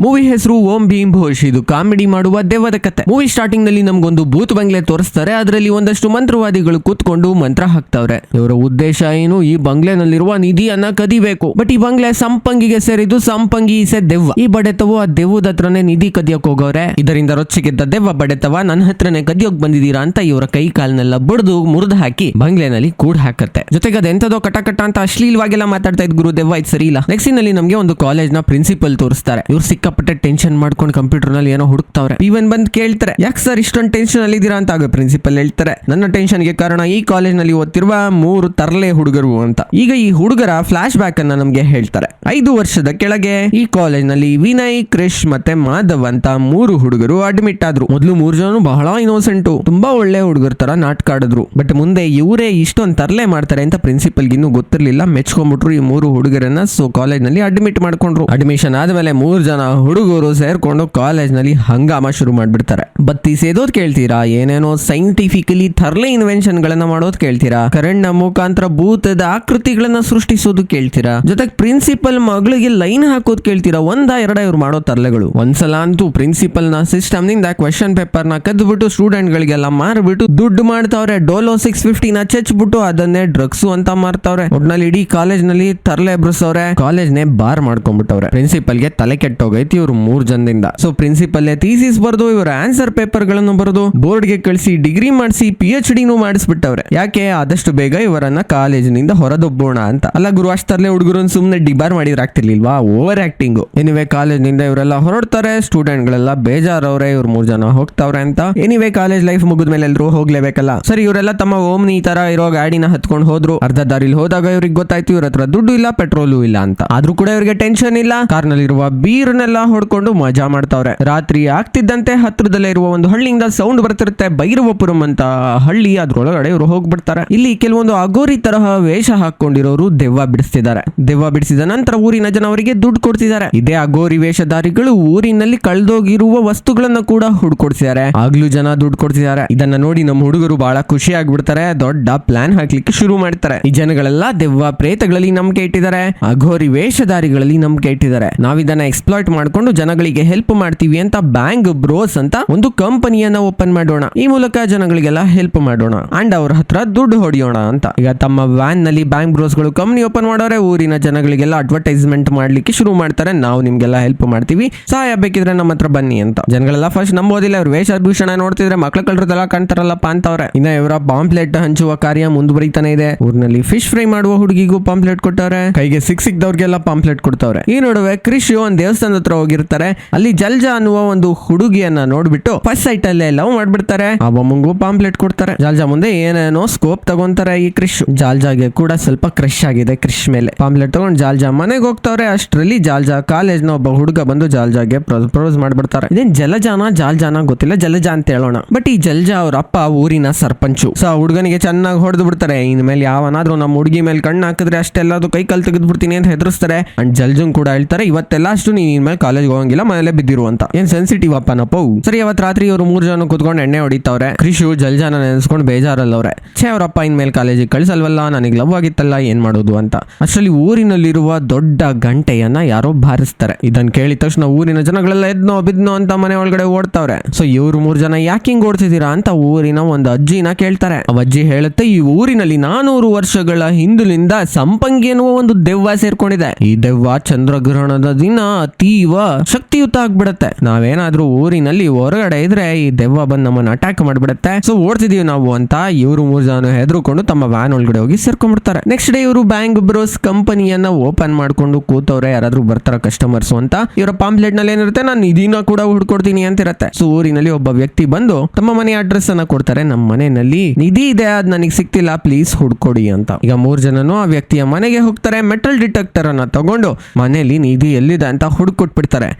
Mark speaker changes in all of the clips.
Speaker 1: Movie ಹೆಸರು ಓಂ ಭೀಮ್ ಭೋಷ್. ಇದು comedy ಮಾಡುವ ದೆವ್ವದ ಕತೆ. ಮೂವಿ ಸ್ಟಾರ್ಟಿಂಗ್ನಲ್ಲಿ ನಮ್ಗೊಂದು ಭೂತ್ ಬಂಗ್ಲೆ ತೋರಿಸ್ತಾರೆ. ಅದರಲ್ಲಿ ಒಂದಷ್ಟು ಮಂತ್ರವಾದಿಗಳು ಕೂತ್ಕೊಂಡು ಮಂತ್ರ ಹಾಕ್ತಾವ್ರೆ. ಇವರ ಉದ್ದೇಶ ಏನು? ಈ ಬಂಗ್ಲೆನಲ್ಲಿರುವ ನಿಧಿಯನ್ನ ಕದಿಬೇಕು. ಬಟ್ ಈ ಬಂಗ್ಲೆ ಸಂಪಂಗಿಗೆ ಸೇರಿದ್ದು ಸಂಪಂಗಿ ಇಸೆ ದೆವ್ವ. ಈ ಬಡೆತವು ಆ ದೆವ್ವದ ಹತ್ರನೇ ನಿಧಿ ಕದಿಯಕ್ ಹೋಗೋರೆ ಇದರಿಂದ ರೊಚ್ಚಿಗೆದ್ದ ದೆವ್ವ ಬಡೆತವ, ನನ್ನ ಹತ್ರನೇ ಕದಿಯೋಗ್ ಬಂದಿದ್ದೀರಾ? ಅಂತ ಇವರ ಕೈ ಕಾಲ್ನೆಲ್ಲ ಬಡ್ದು ಮುರಿದು ಹಾಕಿ ಬಂಗ್ಲೆನಲ್ಲಿ ಕೂಡ್ ಹಾಕತ್ತೆ. ಜೊತೆಗೆ ಅದೆಂತದೋ ಕಟ ಕಟ ಅಂತ ಅಶ್ಲೀಲವಾಗೆಲ್ಲ ಮಾತಾಡ್ತಾ ಇದ್ ಗುರು ದೆವ್ವ ಇದು ಸರಿ ಇಲ್ಲ. ನೆಕ್ಸ್ಟ್ನಲ್ಲಿ ನಮಗೆ ಒಂದು ಕಾಲೇಜ್ನ ಪ್ರಿನ್ಸಿಪಲ್ ತೋರಿಸ್ತಾರೆ. ಇವ್ರು ಸಿಕ್ಕಾಪಟ್ಟೆ ಟೆನ್ಷನ್ ಮಾಡ್ಕೊಂಡು ಕಂಪ್ಯೂಟರ್ನಲ್ಲಿ ಏನೋ ಹುಡುಕ್ತಾವ್ರೆ. ಇವನ್ ಬಂದ್ ಕೇಳ್ತಾರೆ, ಯಾಕೆ ಸರ್ ಇಷ್ಟೊಂದು ಟೆನ್ಷನ್ ಅಲ್ಲಿ ಇದೀರಾ? ಅಂತ ಆಗ ಪ್ರಿನ್ಸಿಪಲ್ ಹೇಳ್ತಾರೆ, ನನ್ನ ಟೆನ್ಷನ್ಗೆ ಕಾರಣ ಈ ಕಾಲೇಜ್ನಲ್ಲಿ ಓದ್ತಿರುವ ಮೂರು ತರಲೆ ಹುಡುಗರು ಅಂತ. ಈಗ ಈ ಹುಡುಗರ ಫ್ಲಾಶ್ ಬ್ಯಾಕ್ ಅನ್ನ ನಮ್ಗೆ ಹೇಳ್ತಾರೆ. ಐದು ವರ್ಷದ ಕೆಳಗೆ ಈ ಕಾಲೇಜ್ನಲ್ಲಿ ವಿನಯ್ ಕ್ರಿಶ್ ಮತ್ತೆ ಮಾಧವ್ ಅಂತ ಮೂರು ಹುಡುಗರು ಅಡ್ಮಿಟ್ ಆದ್ರು. ಮೊದಲು ಮೂರು ಜನ ಬಹಳ ಇನ್ನೋಸೆಂಟ್ ತುಂಬಾ ಒಳ್ಳೆ ಹುಡುಗರ ತರ ಆಡಿದ್ರು. ಬಟ್ ಮುಂದೆ ಇವರೇ ಇಷ್ಟೊಂದು ತರಲೆ ಮಾಡ್ತಾರೆ ಅಂತ ಪ್ರಿನ್ಸಿಪಲ್ ಇನ್ನೂ ಗೊತ್ತಿರ್ಲಿಲ್ಲ. ಮೆಚ್ಕೊಂಡ್ಬಿಟ್ರು ಈ ಮೂರು ಹುಡುಗರನ್ನ ಸೊ ಕಾಲೇಜ್ನಲ್ಲಿ ಅಡ್ಮಿಟ್ ಮಾಡ್ಕೊಂಡ್ರು. ಅಡ್ಮಿಷನ್ ಆದ್ಮೇಲೆ ಮೂರ್ ಜನ ಹುಡುಗರು ಸೇರ್ಕೊಂಡು ಕಾಲೇಜ್ನಲ್ಲಿ ಹಂಗಾಮ ಶುರು ಮಾಡ್ಬಿಡ್ತಾರೆ. ಬತ್ತಿ ಸೇದೋದ್ ಕೇಳ್ತೀರಾ? ಏನೇನೋ ಸೈಂಟಿಫಿಕಲಿ ಥರ್ಲೆ ಇನ್ವೆನ್ಷನ್ ಗಳನ್ನ ಮಾಡೋದ್ ಕೇಳ್ತೀರಾ? ಕರೆಂಟ್ನ ಮುಖಾಂತರ ಭೂತದ ಆಕೃತಿಗಳನ್ನ ಸೃಷ್ಟಿಸೋದು ಕೇಳ್ತೀರಾ? ಜೊತೆಗೆ ಪ್ರಿನ್ಸಿಪಲ್ ಮಗಳಿಗೆ ಲೈನ್ ಹಾಕೋದ್ ಕೇಳ್ತೀರಾ? ಒಂದ ಎರಡ ಇವ್ರು ಮಾಡೋ ತರ್ಲೆಗಳು. ಒಂದ್ಸಲ ಅಂತೂ ಪ್ರಿನ್ಸಿಪಲ್ನ ಸಿಸ್ಟಮ್ನಿಂದ ಕ್ವೆಶನ್ ಪೇಪರ್ನ ಕದ್ಬಿಟ್ಟು ಸ್ಟೂಡೆಂಟ್ ಗಳಿಗೆಲ್ಲ ಮಾರ್ಬಿಟ್ಟು ದುಡ್ಡು ಮಾಡ್ತಾವ್ರೆ. ಡೋಲೋ ಸಿಕ್ಸ್ ಫಿಫ್ಟಿ ಚಚ್ಬಿಟ್ಟು ಅದನ್ನೇ ಡ್ರಗ್ಸ್ ಅಂತ ಮಾರ್ತಾವ್ರೆ. ಒಟ್ನಲ್ಲಿ ಇಡೀ ಕಾಲೇಜ್ನಲ್ಲಿ ತರ್ಲೆ ಎಬ್ರಿಸವ್ರೆ. ಕಾಲೇಜ್ ನೇ ಬಾರ್ ಮಾಡ್ಕೊಂಡ್ಬಿಟ್ಟವ್ರೆ. ಪ್ರಿನ್ಸಿಪಲ್ಗೆ ತಲೆ ಕೆಟ್ಟೋಗೈತಿ ಇವರು ಮೂರ್ ಜನದಿಂದ. ಸೊ ಪ್ರಿನ್ಸಿಪಲ್ ಥೀಸಿಸ್ ಬರ್ದು, ಇವರ ಆನ್ಸರ್ ಪೇಪರ್ಗಳನ್ನು ಬರೆದು ಬೋರ್ಡ್ಗೆ ಕಳಿಸಿ ಡಿಗ್ರಿ ಮಾಡಿಸಿ ಪಿ ಎಚ್ ಡಿನೂ ಮಾಡಿಸ್ಬಿಟ್ಟವ್ರೆ. ಯಾಕೆ? ಆದಷ್ಟು ಬೇಗ ಇವರನ್ನ ಕಾಲೇಜಿನಿಂದ ಹೊರದೊಬ್ಬೋಣ ಅಂತ. ಅಲ್ಲ ಗುರು, ಅಷ್ಟರಲ್ಲೇ ಹುಡುಗರನ್ನ ಸುಮ್ನೆ ಡಿಬಾರ್ ಮಾಡಿದ್ರೆ ಆಗ್ತಿರ್ಲಿಲ್ವಾ ಓವರ್ ಆಕ್ಟಿಂಗ್ ಎನಿವೆ ಕಾಲೇಜಿನಿಂದ ಇವರೆಲ್ಲ ಹೊರಡ್ತಾರೆ ಸ್ಟೂಡೆಂಟ್ ಗಳೆಲ್ಲ ಬೇಜಾರವ್ರೆ, ಇವ್ರ ಮೂರ್ ಜನ ಹೋಗ್ತಾವ್ರೆ ಅಂತ. ಎನಿವೆ ಕಾಲೇಜ್ ಲೈಫ್ ಮುಗಿದ್ಮೇಲೆ ಎಲ್ಲರೂ ಹೋಗ್ಲೇಬೇಕಲ್ಲ. ಸರಿ, ಇವರೆಲ್ಲ ತಮ್ಮ ಓಮ್ನಿ ತರ ಇರೋ ಗಾಡಿನ ಹತ್ಕೊಂಡು ಹೋದ್ರು. ಅರ್ಧ ದಾರಿಲಿ ಹೋದಾಗ ಇವ್ರಿಗೆ ಗೊತ್ತಾಯ್ತು, ಇವ್ರ ಹತ್ರ ದುಡ್ಡು ಇಲ್ಲ ಪೆಟ್ರೋಲು ಇಲ್ಲ ಅಂತ. ಆದ್ರೂ ಕೂಡ ಇವ್ರಿಗೆ ಟೆನ್ಷನ್ ಇಲ್ಲ. ಕಾರ್ನಲ್ಲಿರುವ ಬೀರ್ನೆಲ್ಲ ಹೊಡ್ಕೊಂಡು ಮಜಾ ಮಾಡ್ತಾವ್ರೆ. ರಾತ್ರಿ ಆಗ್ತಿದ್ದಂತೆ ಹತ್ರದಲ್ಲೇ ಇರುವ ಒಂದು ಹಳ್ಳಿಯಿಂದ ಸೌಂಡ್ ಬರ್ತಿರುತ್ತೆ, ಭೈರವಪುರಂ ಅಂತ ಹಳ್ಳಿ ಅದ್ರೊಳಗಡೆ ಇವರು ಹೋಗ್ಬಿಡ್ತಾರೆ. ಇಲ್ಲಿ ಕೆಲವೊಂದು ಅಗೋರಿ ತರಹ ವೇಷ ಹಾಕೊಂಡಿರೋರು ದೆವ್ವ ಬಿಡಿಸ್ತಿದ್ದಾರೆ. ದೆವ್ವ ಬಿಡಿಸಿದ ನಂತರ ಊರಿನ ಜನ ಅವರಿಗೆ ದುಡ್ಡು ಕೊಡ್ತಿದ್ದಾರೆ. ಇದೇ ಅಗೋರಿ ವೇಷಧಾರಿಗಳು ಊರಿನಲ್ಲಿ ಕಳ್ದೋಗಿರುವ ವಸ್ತುಗಳನ್ನ ಕೂಡ ಹುಡ್ಕೊಡ್ತಿದ್ದಾರೆ. ಆಗ್ಲೂ ಜನ ದುಡ್ಡು ಕೊಡ್ತಿದ್ದಾರೆ. ಇದನ್ನ ನೋಡಿ ನಮ್ಮ ಹುಡುಗರು ಬಹಳ ಖುಷಿ ಆಗ್ಬಿಡ್ತಾರೆ ದೊಡ್ಡ ಪ್ಲಾನ್ ಹಾಕ್ಲಿಕ್ಕೆ ಶುರು ಮಾಡ್ತಾರೆ. ಈ ಜನಗಳೆಲ್ಲ ದೆವ್ವ ಪ್ರೇತಗಳಲ್ಲಿ ನಂಬಿಕೆ ಇಟ್ಟಿದ್ದಾರೆ. ಅಘೋರಿ ವೇಷಧಾರಿಗಳಲ್ಲಿ ನಂಬಿಕೆ ಇಟ್ಟಿದ್ದಾರೆ. ನಾವಿದನ್ನ ಎಕ್ಸ್ಪ್ಲಾಯ್ಟ್ ಮಾಡ್ಕೊಂಡು ಜನಗಳಿಗೆ ಹೆಲ್ಪ್ ಮಾಡ್ತೀವಿ ಅಂತ ಬ್ಯಾಂಕ್ ಬ್ರೋಸ್ ಅಂತ ಒಂದು ಕಂಪನಿಯನ್ನ ಓಪನ್ ಮಾಡೋಣ. ಈ ಮೂಲಕ ಜನಗಳಿಗೆಲ್ಲ ಹೆಲ್ಪ್ ಮಾಡೋಣ. ಅಂಡ್ ಅವ್ರ ಹತ್ರ ದುಡ್ಡು ಹೊಡೆಯೋಣ ಅಂತ. ಈಗ ತಮ್ಮ ವ್ಯಾನ್ನಲ್ಲಿ ಬ್ಯಾಂಕ್ ಬ್ರೋಸ್ಗಳು ಕಂಪನಿ ಓಪನ್ ಮಾಡೋರೆ, ಊರಿನ ಜನಗಳಿಗೆಲ್ಲ ಅಡ್ವರ್ಟೈಸ್ಮೆಂಟ್ ಮಾಡ್ಲಿಕ್ಕೆ ಶುರು ಮಾಡ್ತಾರೆ. ನಾವು ನಿಮ್ಗೆಲ್ಲ ಹೆಲ್ಪ್ ಮಾಡ್ತೀವಿ. ಸಹಾಯ ಬೇಕಿದ್ರೆ ನಮ್ಮ ಹತ್ರ ಬನ್ನಿ ಅಂತ. ಜನಗಳೆಲ್ಲ ಫಸ್ಟ್ ನಂಬೋದಿಲ್ಲ. ಅವ್ರ ವೇಷಭೂಷಣ ನೋಡ್ತಿದ್ರೆ ಮಕ್ಳ ಕಳ್ರದೆಲ್ಲ ಕಾಣ್ತಾರಲ್ಲಪ್ಪ ಅಂತವ್ರೆ. ಇನ್ನ ಇವರ ಪಾಂಪ್ಲೆಟ್ ಹಂಚುವ ಕಾರ್ಯ ಮುಂದುವರಿತಾನೆ ಇದೆ. ಊರಿನಲ್ಲಿ ಫಿಶ್ ಫ್ರೈ ಮಾಡುವ ಹುಡುಗಿಗೂ ಪಾಂಪ್ಲೆಟ್ ಕೊಟ್ಟವ್ರೆ. ಕೈಗೆ ಸಿಕ್ ಸಿಕ್ದವ್ರಿಗೆಲ್ಲ ಪಾಂಪ್ಲೆಟ್ ಕೊಡ್ತಾವ್ರೆ. ಈ ನಡುವೆ ಕೃಷಿ ಒಂದ್ ದೇವಸ್ಥಾನದ ಹತ್ರ ಹೋಗಿರ್ತಾರೆ. ಅಲ್ಲಿ ಜಲ್ಜಾ ಅನ್ನುವ ಒಂದು ಹುಡುಗಿಯನ್ನ ನೋಡ್ಬಿಟ್ಟು ಫಸ್ಟ್ ಸೈಟ್ ಅಲ್ಲೇ ಲವ್ ಮಾಡ್ಬಿಡ್ತಾರೆ. ಆ ಬೊಮ್ಮಂಗೂ ಪಾಂಪ್ಲೆಟ್ ಕೊಡ್ತಾರೆ. ಜಾಲ್ಜಾ ಮುಂದೆ ಏನೇನೋ ಸ್ಕೋಪ್ ತಗೊಂತಾರೆ ಈ ಕ್ರಿಶ್. ಜಾಲ್ಜಾಗೆ ಕೂಡ ಸ್ವಲ್ಪ ಕ್ರಶ್ ಆಗಿದೆ ಕ್ರಿಶ್ ಮೇಲೆ. ಪಾಂಪ್ಲೆಟ್ ತಗೊಂಡ್ ಜಾಲ್ಜಾ ಮನೆಗೆ ಹೋಗ್ತಾವ್ರೆ. ಅಷ್ಟರಲ್ಲಿ ಜಾಲ್ಜಾ ಕಾಲೇಜ್ನ ಒಬ್ಬ ಹುಡುಗ ಬಂದು ಜಾಲ್ಜಾಗೆ ಪ್ರಪೋಸ್ ಮಾಡ್ಬಿಡ್ತಾರೆ. ಇದೇನ್ ಜಲಜಾನ, ಜಾಲ್ಜಾನ ಗೊತ್ತಿಲ್ಲ. ಜಲಜಾ ಅಂತ ಹೇಳೋಣ. ಬಟ್ ಈ ಜಲ್ಜಾ ಅವ್ರ ಅಪ್ಪ ಊರಿನ ಸರ್ಪಂಚು. ಸೊ ಹುಡುಗನಿಗೆ ಚೆನ್ನಾಗಿ ಹೊಡೆದು ಬಿಡ್ತಾರೆ. ಇನ್ಮೇಲೆ ಯಾವನಾದ್ರೂ ನಮ್ಮ ಹುಡುಗಿ ಮೇಲೆ ಕಣ್ಣು ಹಾಕಿದ್ರೆ ಅಷ್ಟೆಲ್ಲಾದ್ರೂ ಕೈ ಕಲ್ ತೆಗೆದು ಬಿಡ್ತೀನಿ ಅಂತ ಹೆದರ್ಸ್ತಾರೆ. ಅಂಡ್ ಜಲ್ಜುಂಗ್ ಕೂಡ ಹೇಳ್ತಾರೆ, ಇವತ್ತೆಲ್ಲ ಅಷ್ಟು ನೀನ್ ಇನ್ಮೇಲೆ ಕಾಲೇಜ್ ಹೋಗಂಗಿಲ್ಲ, ಮನೇಲೆ ಬಿದ್ದಿರು ಅಂತ ಏನ್ ಸೆನ್ಸಿಟಿವ್ ಅಪ್ಪನಪ್ಪ ಸರಿ, ಅವತ್ ರಾತ್ರಿ ಇವರು ಮೂರ್ ಜನ ಕುತ್ಕೊಂಡು ಎಣ್ಣೆ ಹೊಡಿತಾವ್ರೆ. ಕೃಷಿ, ಜಲ್ಜಾನ ನೆನೆಸ್ಕೊಂಡು ಬೇಜಾರಲ್ಲವ್ರೆ. ಛೇ, ಅವರಪ್ಪ ಇನ್ಮೇಲೆ ಕಾಲೇಜಿಗೆ ಕಳಿಸಲ್ವಲ್ಲ, ನನಗೆ ಲವ್ ಆಗಿತ್ತಲ್ಲ, ಏನ್ ಮಾಡೋದು ಅಂತ. ಅಷ್ಟರಲ್ಲಿ ಊರಿನಲ್ಲಿರುವ ದೊಡ್ಡ ಗಂಟೆಯನ್ನ ಯಾರೋ ಬಾರಿಸ್ತಾರೆ. ಇದನ್ನ ಕೇಳಿದ ತಕ್ಷಣ ಊರಿನ ಜನಗಳೆಲ್ಲ ಎದ್ನೋ, ಬಿದ್ನೋ ಅಂತ ಮನೆ ಒಳಗಡೆ ಓಡ್ತಾವ್ರೆ. ಸೊ ಇವ್ರು ಮೂರ್ ಜನ ಯಾಕೆ ಹಿಂಗ್ ಓಡ್ತಿದ್ದೀರಾ ಅಂತ ಊರಿನ ಒಂದು ಅಜ್ಜಿನ ಕೇಳ್ತಾರೆ. ಅವ್ ಅಜ್ಜಿ ಹೇಳುತ್ತೆ, ಈ ಊರಿನಲ್ಲಿ ನಾನೂರು ವರ್ಷಗಳ ಹಿಂದಿನಿಂದ ಸಂಪಂಗಿ ಎನ್ನುವ ಒಂದು ದೆವ್ವ ಸೇರ್ಕೊಂಡಿದೆ. ಈ ದೆವ್ವ ಚಂದ್ರಗ್ರಹಣದ ದಿನ ಅತೀವ ಶಕ್ತಿಯುತ ಆಗ್ಬಿಡತ್ತೆ. ನಾವೇನಾದ್ರೂ ಊರಿನಲ್ಲಿ ಹೊರಗಡೆ ಇದ್ರೆ ಈ ದೆವ್ವ ಬಂದ್ ನಮ್ಮನ್ನ ಅಟ್ಯಾಕ್ ಮಾಡ್ಬಿಡತ್ತೆ. ಸೊ ಓಡ್ತಿದೀವಿ ನಾವು ಅಂತ ಇವರು ಮೂರ್ ಜನ ಹೆದರ್ಕೊಂಡು ತಮ್ಮ ವ್ಯಾನ್ ಒಳಗಡೆ ಹೋಗಿ ಸೇರ್ಕೊಂಡ್ಬಿಡ್ತಾರೆ. ನೆಕ್ಸ್ಟ್ ಡೇ ಇವರು ಬ್ಯಾಂಕ್ ಬ್ರೋಸ್ ಕಂಪನಿಯನ್ನ ಓಪನ್ ಮಾಡ್ಕೊಂಡು ಕೂತವ್ರೆ, ಯಾರಾದ್ರೂ ಬರ್ತಾರ ಕಸ್ಟಮರ್ಸ್ ಅಂತ. ಇವರ ಪಾಂಪ್ಲೆಟ್ನಲ್ಲಿ ಏನಿರುತ್ತೆ, ನಾನು ನಿಧಿನ ಕೂಡ ಹುಡ್ಕೊಡ್ತೀನಿ ಅಂತ ಇರತ್ತೆ ಸೊ ಊರಿನಲ್ಲಿ ಒಬ್ಬ ವ್ಯಕ್ತಿ ಬಂದು ತಮ್ಮ ಮನೆ ಅಡ್ರೆಸ್ ಅನ್ನ ಕೊಡ್ತಾರೆ. ನಮ್ಮ ಮನೆಯಲ್ಲಿ ನಿಧಿ ಇದೆ, ಅದ್ ನನಗೆ ಸಿಕ್ತಿಲ್ಲ ಪ್ಲೀಸ್ ಹುಡ್ಕೊಡಿ ಅಂತ. ಈಗ ಮೂರ್ ಜನನು ಆ ವ್ಯಕ್ತಿಯ ಮನೆಗೆ ಹೋಗ್ತಾರೆ. ಮೆಟಲ್ ಡಿಟೆಕ್ಟರ್ ಅನ್ನ ತಗೊಂಡು ಮನೆಯಲ್ಲಿ ನಿಧಿ ಎಲ್ಲಿದೆ ಅಂತ ಹುಡ್ಕೊಟ್ಬಿಡ್ತಾರೆ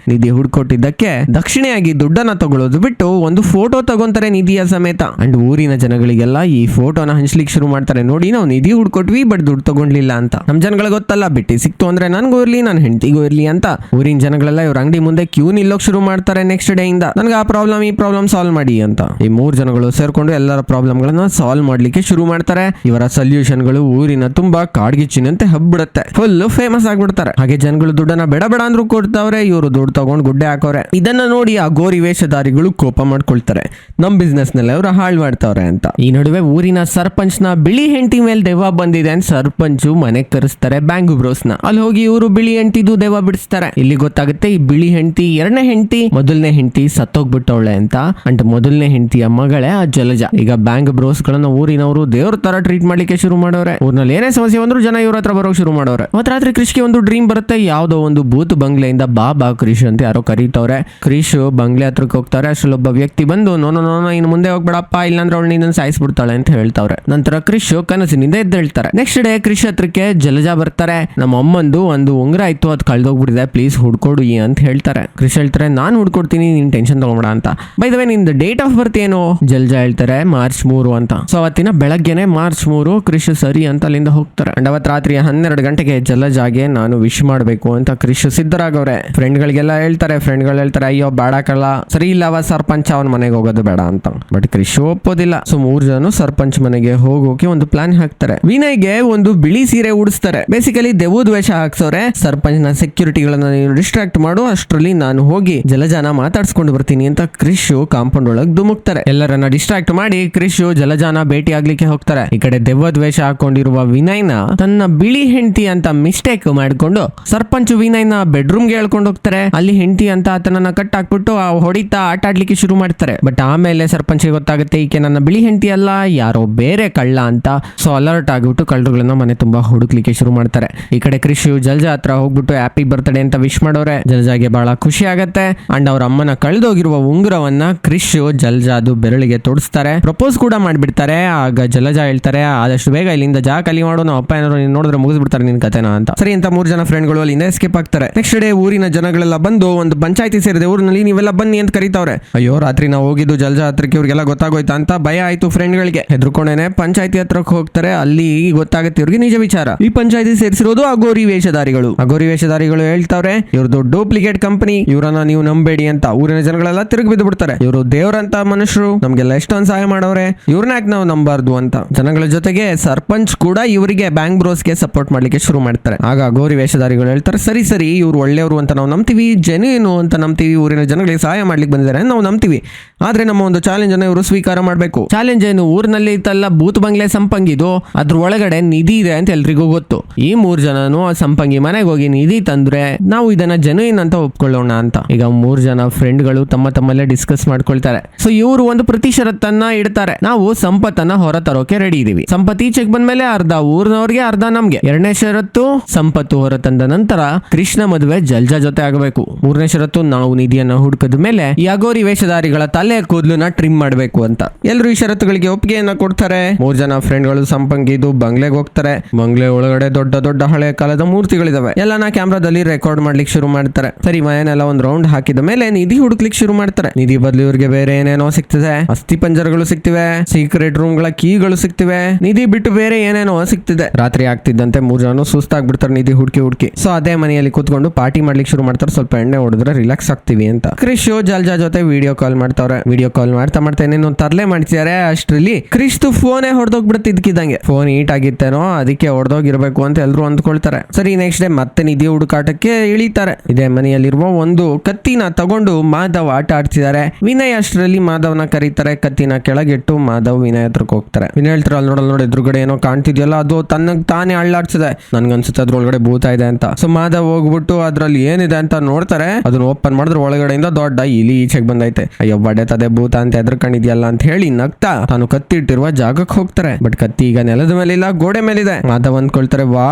Speaker 1: ನಿಧಿ ಹುಡ್ಕೊಟ್ಟಿದ್ದಕ್ಕೆ ದಕ್ಷಿಣೆಯಾಗಿ ದುಡ್ಡನ್ನ ತಗೊಳ್ಳೋದು ಬಿಟ್ಟು ಒಂದು ಫೋಟೋ ತಗೊಂತಾರೆ ನಿಧಿಯ ಸಮೇತ. ಅಂಡ್ ಊರಿನ ಜನಗಳಿಗೆಲ್ಲ ಈ ಫೋಟೋನ ಹಂಚ್ಲಿಕ್ಕೆ ಶುರು ಮಾಡ್ತಾರೆ. ನೋಡಿ, ನಾವು ನಿಧಿ ಹುಡ್ಕೊಟ್ವಿ ಬಟ್ ದುಡ್ಡು ತಗೊಂಡ್ಲಿಲ್ಲ ಅಂತ. ನಮ್ ಜನಗಳಿಗೆ ಗೊತ್ತಲ್ಲ, ಬಿಟ್ಟಿ ಸಿಕ್ತು ಅಂದ್ರೆ ನನ್ಗೂ ಇರ್ಲಿ ನನ್ನ ಹೆಂಡತಿಗೂ ಇರ್ಲಿ ಅಂತ. ಊರಿನ ಜನಗಳೆಲ್ಲ ಇವ್ರ ಅಂಗಡಿ ಮುಂದೆ ಕ್ಯೂ ನಿಲ್ಲೋಕ್ ಶುರು ಮಾಡ್ತಾರೆ ನೆಕ್ಸ್ಟ್ ಡೇ ಇಂದ. ನನ್ಗೆ ಆ ಪ್ರಾಬ್ಲಮ್ ಈ ಪ್ರಾಬ್ಲಮ್ ಸಾಲ್ವ್ ಮಾಡಿ ಅಂತ. ಈ ಮೂರ್ ಜನಗಳು ಸೇರ್ಕೊಂಡು ಎಲ್ಲರ ಪ್ರಾಬ್ಲಮ್ ಗಳನ್ನ ಸಾಲ್ವ್ ಮಾಡ್ಲಿಕ್ಕೆ ಶುರು ಮಾಡ್ತಾರೆ. ಇವರ ಸೊಲ್ಯೂಷನ್ಗಳು ಊರಿನ ತುಂಬಾ ಕಾಡ್ಗಿಚ್ಚಿನಂತೆ ಹಬ್ಬಿಡುತ್ತೆ. ಫುಲ್ ಫೇಮಸ್ ಆಗ್ಬಿಡ್ತಾರೆ. ಹಾಗೆ ಜನಗಳು ದುಡ್ಡನ್ನ ಬೇಡ ಬೇಡ ಅಂದ್ರೂ ಕೊಡ್ತಾವ್ರೆ ಇವರು ದುಡ್ಡು ತಗೊಂಡು ಗುಡ್ಡೆ ಹಾಕೋರೆ. ಇದನ್ನ ನೋಡಿ ಆ ಗೋರಿ ವೇಷಧಾರಿಗಳು ಕೋಪ ಮಾಡ್ಕೊಳ್ತಾರೆ. ನಮ್ ಬಿಸ್ನೆಸ್ನಲ್ಲಿ ಅವ್ರು ಹಾಳು ಮಾಡ್ತಾವ್ರೆ ಅಂತ. ಈ ನಡುವೆ ಊರಿನ ಸರ್ಪಂಚ್ನ ಬಿಳಿ ಹೆಂಡತಿ ಮೇಲೆ ದೆವ್ವ ಬಂದಿದೆ ಅಂತ ಸರ್ಪಂಚು ಮನೆಗ್ ಕರೆಸ್ತಾರೆ ಬ್ಯಾಂಗು ಬ್ರೋಸ್ನ. ಅಲ್ಲಿ ಹೋಗಿ ಇವರು ಬಿಳಿ ಹೆಂಡತಿದು ದೆವ್ವ ಬಿಡಿಸ್ತಾರೆ. ಇಲ್ಲಿ ಗೊತ್ತಾಗುತ್ತೆ ಈ ಬಿಳಿ ಹೆಂಡತಿ ಎರಡನೇ ಹೆಂಡತಿ, ಮೊದಲನೇ ಹೆಂಡತಿ ಸತ್ತೋಗ್ಬಿಟ್ಟವಳೆ ಅಂತ. ಅಂಡ್ ಮೊದಲನೇ ಹೆಂಡತಿಯ ಮಗಳೇ ಆ ಜಲಜ. ಈಗ ಬ್ಯಾಂಗ್ ಬ್ರೋಸ್ ಗಳನ್ನ ಊರಿನವರು ದೇವ್ರ ತರ ಟ್ರೀಟ್ ಮಾಡ್ಲಿಕ್ಕೆ ಶುರು ಮಾಡೋರೆ. ಊರ್ನಲ್ಲಿ ಏನೇ ಸಮಸ್ಯೆ ಬಂದ್ರು ಜನ ಇವ್ರ ಹತ್ರ ಬರೋಕ್ ಶುರು ಮಾಡೋರೆ. ಮತ್ತೆ ರಾತ್ರಿ ಕೃಷಿಗೆ ಒಂದು ಡ್ರೀಮ್ ಬರುತ್ತೆ. ಯಾವ್ದೋ ಒಂದು ಬೂತ್ ಬಂಗ್ಲೆಯಿಂದ ಬಾ ಬಾ ಕ್ರಿಶ್ ಅಂತ ಯಾರೋ ಕರೀತವ್ರೆ. ಕ್ರಿಶ್ ಬಂಗ್ಲೆ ಹತ್ರಕ್ಕೆ ಹೋಗ್ತಾರೆ ಅಷ್ಟು ಒಬ್ಬ ವ್ಯಕ್ತಿ ಬಂದು ನೋನೋ ನೋನೋ ಇನ್ನು ಮುಂದೆ ಹೋಗ್ಬೇಡಪ್ಪ, ಇಲ್ಲಾಂದ್ರೆ ಅವಳು ನಿನ್ನ ಸಾಯಿಸ್ಬಿಡ್ತಾಳೆ ಅಂತ ಹೇಳ್ತಾವ್ರೆ. ನಂತರ ಕ್ರಿಶ್ ಕನಸಿನಿಂದ ಎದ್ದೇಳ್ತಾರೆ. ನೆಕ್ಸ್ಟ್ ಡೇ ಕ್ರಿಶ್ ಹತ್ರಕ್ಕೆ ಜಲಜ ಬರ್ತಾರೆ. ನಮ್ಮ ಅಮ್ಮಂದು ಒಂದು ಉಂಗ್ರ ಇತ್ತು, ಅದು ಕಳ್ದೋಗ್ಬಿಟ್ಟಿದೆ, ಪ್ಲೀಸ್ ಹುಡ್ಕೊಡು ಅಂತ ಹೇಳ್ತಾರೆ. ಕ್ರಿಶ್ ಹೇಳ್ತಾರೆ, ನಾನು ಹುಡ್ಕೊಡ್ತೀನಿ, ನೀನ್ ಟೆನ್ಷನ್ ತಗೊಂಬೇಡ ಅಂತ. ಬೈ ದ ವೇ ನಿಂದು ಡೇಟ್ ಆಫ್ ಬರ್ತ್ ಏನು? ಜಲ್ಜಾ ಹೇಳ್ತಾರೆ, ಮಾರ್ಚ್ ಮೂರು ಅಂತ. ಸೊ ಅವತ್ತಿನ ಬೆಳಗ್ಗೆನೆ ಮಾರ್ಚ್ ಮೂರು, ಕ್ರಿಶ್ ಸರಿ ಅಂತ ಅಲ್ಲಿಂದ ಹೋಗ್ತಾರೆ. ಅಂಡ್ ಅವತ್ ರಾತ್ರಿ ಹನ್ನೆರಡು ಗಂಟೆಗೆ ಜಲಜಾಗೆ, ನಾನು ವಿಶ್ ಮಾಡಬೇಕು ಅಂತ ಕ್ರಿಶ್ ಸಿದ್ಧರಾಗವ್ರೆ. ಫ್ರೆಂಡ್ಗಳಿಗೆಲ್ಲ ಹೇಳ್ತಾರೆ ಫ್ರೆಂಡ್ಗಳು ಹೇಳ್ತಾರೆ, ಅಯ್ಯೋ ಬೇಡಕಲ್ಲ ಸರಿ ಇಲ್ಲವ ಸರ್ಪಂಚ್, ಅವನ ಮನೆಗೆ ಹೋಗೋದು ಬೇಡ ಅಂತ. ಬಟ್ ಕ್ರಿಶು ಒಪ್ಪೋದಿಲ್ಲ. ಸೊ ಮೂರ್ ಜನ ಸರ್ಪಂಚ್ ಮನೆಗೆ ಹೋಗೋಕೆ ಒಂದು ಪ್ಲಾನ್ ಹಾಕ್ತಾರೆ. ವಿನಯ್ಗೆ ಒಂದು ಬಿಳಿ ಸೀರೆ ಉಡಿಸ್ತಾರೆ. ಬೇಸಿಕಲಿ ದೆವ್ವದ ವೇಷ ಹಾಕ್ಸೋರೆ ಸರ್ಪಂಚ್ನ ಸೆಕ್ಯೂರಿಟಿಗಳನ್ನ ನೀನು ಡಿಸ್ಟ್ರಾಕ್ಟ್ ಮಾಡು, ಅಷ್ಟರಲ್ಲಿ ನಾನು ಹೋಗಿ ಜಲಜಾನ ಮಾತಾಡ್ಸ್ಕೊಂಡು ಬರ್ತೀನಿ ಅಂತ ಕ್ರಿಶು ಕಾಂಪೌಂಡ್ ಒಳಗೆ ಧುಮುಕ್ತಾರೆ. ಎಲ್ಲರನ್ನ ಡಿಸ್ಟ್ರಾಕ್ಟ್ ಮಾಡಿ ಕ್ರಿಶು ಜಲಜಾನ ಭೇಟಿ ಆಗ್ಲಿಕ್ಕೆ ಹೋಗ್ತಾರೆ. ಈ ಕಡೆ ದೆವ್ವದ ವೇಷ ಹಾಕೊಂಡಿರುವ ವಿನಯ್ನ ತನ್ನ ಬಿಳಿ ಹೆಂಡತಿ ಅಂತ ಮಿಸ್ಟೇಕ್ ಮಾಡಿಕೊಂಡು, ಸರ್ಪಂಚ್ ವಿನಯ್ನ ಬೆಡ್ರೂಮ್ಗೆ ಹೇಳ್ಕೊಂಡು ಹೋಗ್ತಾರೆ, ಅಲ್ಲಿ ಹೆಂಡತಿ ಅಂತ ಆತನನ್ನ ಕಟ್ ಹಾಕ್ಬಿಟ್ಟು ಹೊಡಿತಾ ಆಟ ಆಡ್ಲಿಕ್ಕೆ ಶುರು ಮಾಡ್ತಾರೆ. ಬಟ್ ಆಮೇಲೆ ಸರ್ಪಂಚ್ಗೆ ಗೊತ್ತಾಗುತ್ತೆ, ಈಕೆ ನನ್ನ ಬಿಳಿ ಹೆಂಡತಿ ಅಲ್ಲ, ಯಾರೋ ಬೇರೆ ಕಳ್ಳ ಅಂತ. ಸೊ ಅಲರ್ಟ್ ಆಗಿಬಿಟ್ಟು ಕಳ್ಳರುಗಳನ್ನ ಮನೆ ತುಂಬಾ ಹುಡುಕ್ಲಿಕ್ಕೆ ಶುರು ಮಾಡ್ತಾರೆ. ಈ ಕಡೆ ಕೃಷಿ ಜಲ್ಜಾ ಹತ್ರ ಹೋಗ್ಬಿಟ್ಟು ಹ್ಯಾಪಿ ಬರ್ತ್ಡೇ ಅಂತ ವಿಶ್ ಮಾಡೋರೆ. ಜಲ್ಜಾಗೆ ಬಹಳ ಖುಷಿ ಆಗತ್ತೆ. ಅಂಡ್ ಅವ್ರ ಅಮ್ಮನ ಕಳೆದೋಗಿರುವ ಉಂಗುರವನ್ನ ಕ್ರಿಶ್ ಜಲ್ಜಾದು ಬೆರಳಿಗೆ ತೊಡಿಸ್ತಾರೆ. ಪ್ರಪೋಸ್ ಕೂಡ ಮಾಡ್ಬಿಡ್ತಾರೆ. ಆಗ ಜಲಜಾ ಹೇಳ್ತಾರೆ, ಆದಷ್ಟು ಬೇಗ ಇಲ್ಲಿಂದ ಜಾ ಕಲಿ ಮಾಡು ನಾವು ಅಪ್ಪ ಏನಾದ್ರು ನೋಡಿದ್ರೆ ಮುಗಿಸ್ಬಿಡ್ತಾರೆ ನಿನ್ ಕತೆನ ಅಂತ. ಸರಿ ಅಂತ ಮೂರು ಜನ ಫ್ರೆಂಡ್ಗಳು ಅಲ್ಲಿಂದ ಎಸ್ಕೇಪ್ ಆಗ್ತಾರೆ. ನೆಕ್ಸ್ಟ್ ಡೇ ಊರಿನ ಜನಗಳೆಲ್ಲ ಬಂದು ಒಂದು ಪಂಚಾಯತಿ ಸೇರಿದೆ, ಊರಿನಲ್ಲಿ ನೀವೆಲ್ಲ ಬನ್ನಿ ಅಂತ ಕರೀತಾವ್ರೆ. ಅಯ್ಯೋ, ರಾತ್ರಿ ನಾವು ಹೋಗಿದ್ದು ಜಲ್ಜಾ ಹತ್ರಕ್ಕೆ ಇವ್ರಿಗೆಲ್ಲ ಗೊತ್ತಾಗೋಯ್ತಾ ಅಂತ ಭಯ ಆಯ್ತು ಫ್ರೆಂಡ್ಗಳಿಗೆ ಹೆದರ್ಕೊಂಡೇನೆ ಪಂಚಾಯತಿ ಹತ್ರಕ್ಕೆ ಹೋಗ್ತಾರೆ, ಅಲ್ಲಿ ಗೊತ್ತಾಗುತ್ತೆ ಇವ್ರಿಗೆ ನಿಜ ವಿಚಾರ. ಈ ಪಂಚಾಯತಿ ಸೇರಿಸಿರೋದು ಅಗೋರಿ ವೇಷಧಾರಿಗಳು. ಅಗೋರಿ ವೇಷಧಾರಿಗಳು ಹೇಳ್ತಾವ್ರೆ ಇವ್ರದ್ದು ಡೂಪ್ಲಿಕೇಟ್ ಕಂಪನಿ ಇವರನ್ನ ನೀವು ನಂಬೇಡಿ ಅಂತ. ಊರಿನ ಜನಗಳೆಲ್ಲ ತಿರುಗಿ ಬಿದ್ದು ಬಿಡ್ತಾರೆ ಇವರು ದೇವರಂತ ಮನುಷ್ಯರು, ನಮ್ಗೆಲ್ಲ ಎಷ್ಟೊಂದು ಸಹಾಯ ಮಾಡವ್ರೆ. ಇವ್ರನ್ನ ಯಾಕೆ ನಾವು ನಂಬಾರ್ದು ಅಂತ. ಜನಗಳ ಜೊತೆಗೆ ಸರ್ಪಂಚ್ ಕೂಡ ಇವರಿಗೆ ಬ್ಯಾಂಕ್ ಬ್ರೋಸ್ಗೆ ಸಪೋರ್ಟ್ ಮಾಡ್ಲಿಕ್ಕೆ ಶುರು ಮಾಡ್ತಾರೆ. ಆಗ ಗೋರಿ ವೇಷಧಾರಿಗಳು ಹೇಳ್ತಾರೆ, ಸರಿ ಸರಿ, ಇವ್ರು ಒಳ್ಳೆಯವರು ಅಂತ ನಾವು ನಂಬ್ತೀವಿ ಜೆನ್ಯೂನು ಅಂತ ನಂಬ್ತೀವಿ, ಊರಿನ ಜನಗಳಿಗೆ ಸಹಾಯ ಮಾಡ್ಲಿಕ್ಕೆ ಬಂದಿದ್ದಾರೆ ನಾವು ನಂಬ್ತೀವಿ. ಆದ್ರೆ ನಮ್ಮ ಒಂದು ಚಾಲೆಂಜ್ ಅನ್ನು ಇವರು ಸ್ವೀಕಾರ ಮಾಡಬೇಕು. ಚಾಲೆಂಜ್ ಏನು? ಊರಿನಲ್ಲಿ ಇತ್ತಲ್ಲ, ಬೂತ್ ಬಂಗ್ಲೆ ಸಂಪಂಗಿದು ಅದ್ರ ಒಳಗಡೆ ನಿಧಿ ಇದೆ ಅಂತ ಎಲ್ರಿಗೂ ಗೊತ್ತು. ಈ ಮೂರ್ ಜನನು ಸಂಪಂಗಿ ಮನೆಗೆ ಹೋಗಿ ನಿಧಿ ತಂದ್ರೆ ನಾವು ಇದನ್ನ ಜೆನ್ಯೂನ್ ಅಂತ ಒಪ್ಕೊಳ್ಳೋಣ ಅಂತ. ಈಗ ಮೂರ್ ಜನ ಫ್ರೆಂಡ್ಗಳು ತಮ್ಮ ತಮ್ಮಲ್ಲೇ ಡಿಸ್ಕಸ್ ಮಾಡ್ಕೊಳ್ತಾರೆ. ಸೊ ಇವರು ಒಂದು ಪ್ರತಿಷರತ್ತನ್ನ ಇಡ್ತಾರೆ. ನಾವು ಸಂಪತ್ತನ್ನ ಹೊರ ತರೋಕೆ ರೆಡಿ ಇದೀವಿ. ಸಂಪತ್ತು ಈಚೆಗೆ ಬಂದ್ಮೇಲೆ ಅರ್ಧ ಊರಿನವ್ರಿಗೆ, ಅರ್ಧ ನಮ್ಗೆ. ಎರಡನೇ ಷರತ್ತು, ಸಂಪತ್ತು ಹೊರ ತಂದ ನಂತರ ಕೃಷ್ಣ ಮದುವೆ ಜಲ್ಜಾ ಜೊತೆ ಆಗಬೇಕು. ಮೂರನೇ ಷರತ್ತು, ನಾವು ನಿಧಿಯನ್ನ ಹುಡುಕದ ಮೇಲೆ ಯಾಗೋರಿ ವೇಷಧಾರಿಗಳ ತಲೆ ಕೂದಲನ್ನ ಟ್ರಿಮ್ ಮಾಡಬೇಕು ಅಂತ. ಎಲ್ಲರೂ ಈ ಷರತ್ತುಗಳಿಗೆ ಒಪ್ಪಿಗೆಯನ್ನ ಕೊಡ್ತಾರೆ. ಮೂರ್ ಜನ ಫ್ರೆಂಡ್ಗಳು ಸಂಪಂಗಿದು ಬಂಗ್ಲೆಗೆ ಹೋಗ್ತಾರೆ. ಬಂಗ್ಲೆ ಒಳಗಡೆ ದೊಡ್ಡ ದೊಡ್ಡ ಹಳೆ ಕಾಲದ ಮೂರ್ತಿಗಳಿದಾವೆ. ಎಲ್ಲಾನ ಕ್ಯಾಮ್ರಾದಲ್ಲಿ ರೆಕಾರ್ಡ್ ಮಾಡ್ಲಿಕ್ಕೆ ಶುರು ಮಾಡ್ತಾರೆ. ಸರಿ, ಮಯನೆಲ್ಲ ಒಂದ್ ರೌಂಡ್ ಹಾಕಿದ ಮೇಲೆ ನಿಧಿ ಹುಡುಕ್ಲಿಕ್ಕೆ ಶುರು ಮಾಡ್ತಾರೆ. ನಿಧಿ ಬದಲು ಇವ್ರಿಗೆ ಬೇರೆ ಏನೇನೋ ಸಿಗ್ತದೆ. ಅಸ್ಥಿ ಪಂಜರಗಳು ಸಿಗ್ತಿವೆ. ಸೀಕ್ರೆಟ್ ರೂಮ್ಗಳ ಕೀಗಳು ಸಿಗ್ತಿವೆ. ನಿಧಿ ಬಿಟ್ಟು ಬೇರೆ ಏನೇನೋ ಸಿಗ್ತಿದೆ. ರಾತ್ರಿ ಆಗ್ತಿದ್ದಂತೆ ಮೂರ್ ಜನ ಸುಸ್ತಾಗ್ಬಿಡ್ತಾರೆ ನಿಧಿ ಹುಡುಕಿ ಹುಡುಕಿ. ಸೊ ಅದೇ ಮನೆಯಲ್ಲಿ ಕೂತ್ಕೊಂಡು ಪಾರ್ಟಿ ಮಾಡ್ಲಿಕ್ಕೆ ಶುರು ಮಾಡ್ತಾರೆ, ಸ್ವಲ್ಪ ಎಣ್ಣೆ ಹೊಡೆದ್ರೆ ರಿಲ್ಯಾಕ್ಸ್ ಆಗ್ತೀವಿ ಅಂತ. ಕ್ರಿಶ್ ಜಲ್ಜಾ ಜೊತೆ ವಿಡಿಯೋ ಕಾಲ್ ಮಾಡ್ತಾವ್ರೆ. ವಿಡಿಯೋ ಕಾಲ್ ಮಾಡ್ತಾ ಮಾಡ್ತಾ ಏನೇನೋ ತರಲೆ ಮಾಡ್ತಿದ್ದಾರೆ ಅಷ್ಟ್ರಲ್ಲಿ ಕ್ರಿಶ್ತು ಫೋನೇ ಹೊಡೆದೋಗ್ಬಿಡ್ತಿದ್ಕಿದಂಗೆ ಫೋನ್ ಈಟ್ ಆಗಿತ್ತೇನೋ, ಅದಕ್ಕೆ ಹೊಡೆದೋಗಿರ್ಬೇಕು ಅಂತ ಎಲ್ರು ಅಂದ್ಕೊಳ್ತಾರೆ. ಸರಿ ನೆಕ್ಸ್ಟ್ ಡೇ ಮತ್ತೆ ನಿಧಿ ಹುಡುಕಾಟಕ್ಕೆ ಇಳಿತಾರೆ. ಇದೇ ಮನೆಯಲ್ಲಿರುವ ಒಂದು ಕತ್ತಿನ ತಗೊಂಡು ಮಾಧವ್ ಆಟ ಆಡ್ತಿದ್ದಾರೆ ವಿನಯ್ ಅಷ್ಟರಲ್ಲಿ ಮಾಧವ್ನ ಕರೀತಾರೆ. ಕತ್ತಿನ ಕೆಳಗಿಟ್ಟು ಮಾಧವ್ ವಿನಯ್ ಹತ್ರಕ್ಕೆ ಹೋಗ್ತಾರೆ. ವಿನಯ್ ಹೇಳ್ತಾರೆ, ಅಲ್ಲಿ ನೋಡಲ್ ನೋಡಿ, ಎದುರುಗಡೆ ಏನೋ ಕಾಣ್ತಿದ್ಯಲ್ಲ, ಅದು ತನ್ನ ತಾನೇ ಅಳ್ಳಾಡ್ತಿದೆ ನನ್ಗನ್ಸುತ್ತೆ ಅದ್ರೊಳಗಡೆ ಭೂತ ಇದೆ ಅಂತ. ಸೊ ಮಾಧವ್ ಹೋಗ್ಬಿಟ್ಟು ಅದ್ರಲ್ಲಿ ಏನಿದೆ ಅಂತ ನೋಡ್ತಾರೆ. ಅದನ್ನ ಓಪನ್ ಮಾಡಿದ್ರೆ ಒಳಗಡೆಯಿಂದ ದೊಡ್ಡ ಇಲಿ ಈಚೆಗೆ ಬಂದೈತೆ. ಅಯ್ಯೋ, ಬಡೆ ತದೆ ಭೂತ ಅಂತ ಎದ್ರಕೊಂಡಿದ್ಯಲ್ಲ ಅಂತ ಹೇಳಿ ನಗ್ತಾ ತಾನು ಕತ್ತಿ ಇಟ್ಟಿರುವ ಜಾಗಕ್ಕೆ ಹೋಗ್ತಾರೆ. ಬಟ್ ಕತ್ತಿ ಈಗ ನೆಲದ ಮೇಲೆ ಇಲ್ಲ ಗೋಡೆ ಮೇಲಿದೆ. ಮಾಧವ್ ಅಂದ್ಕೊಳ್ತಾರೆ ವಾ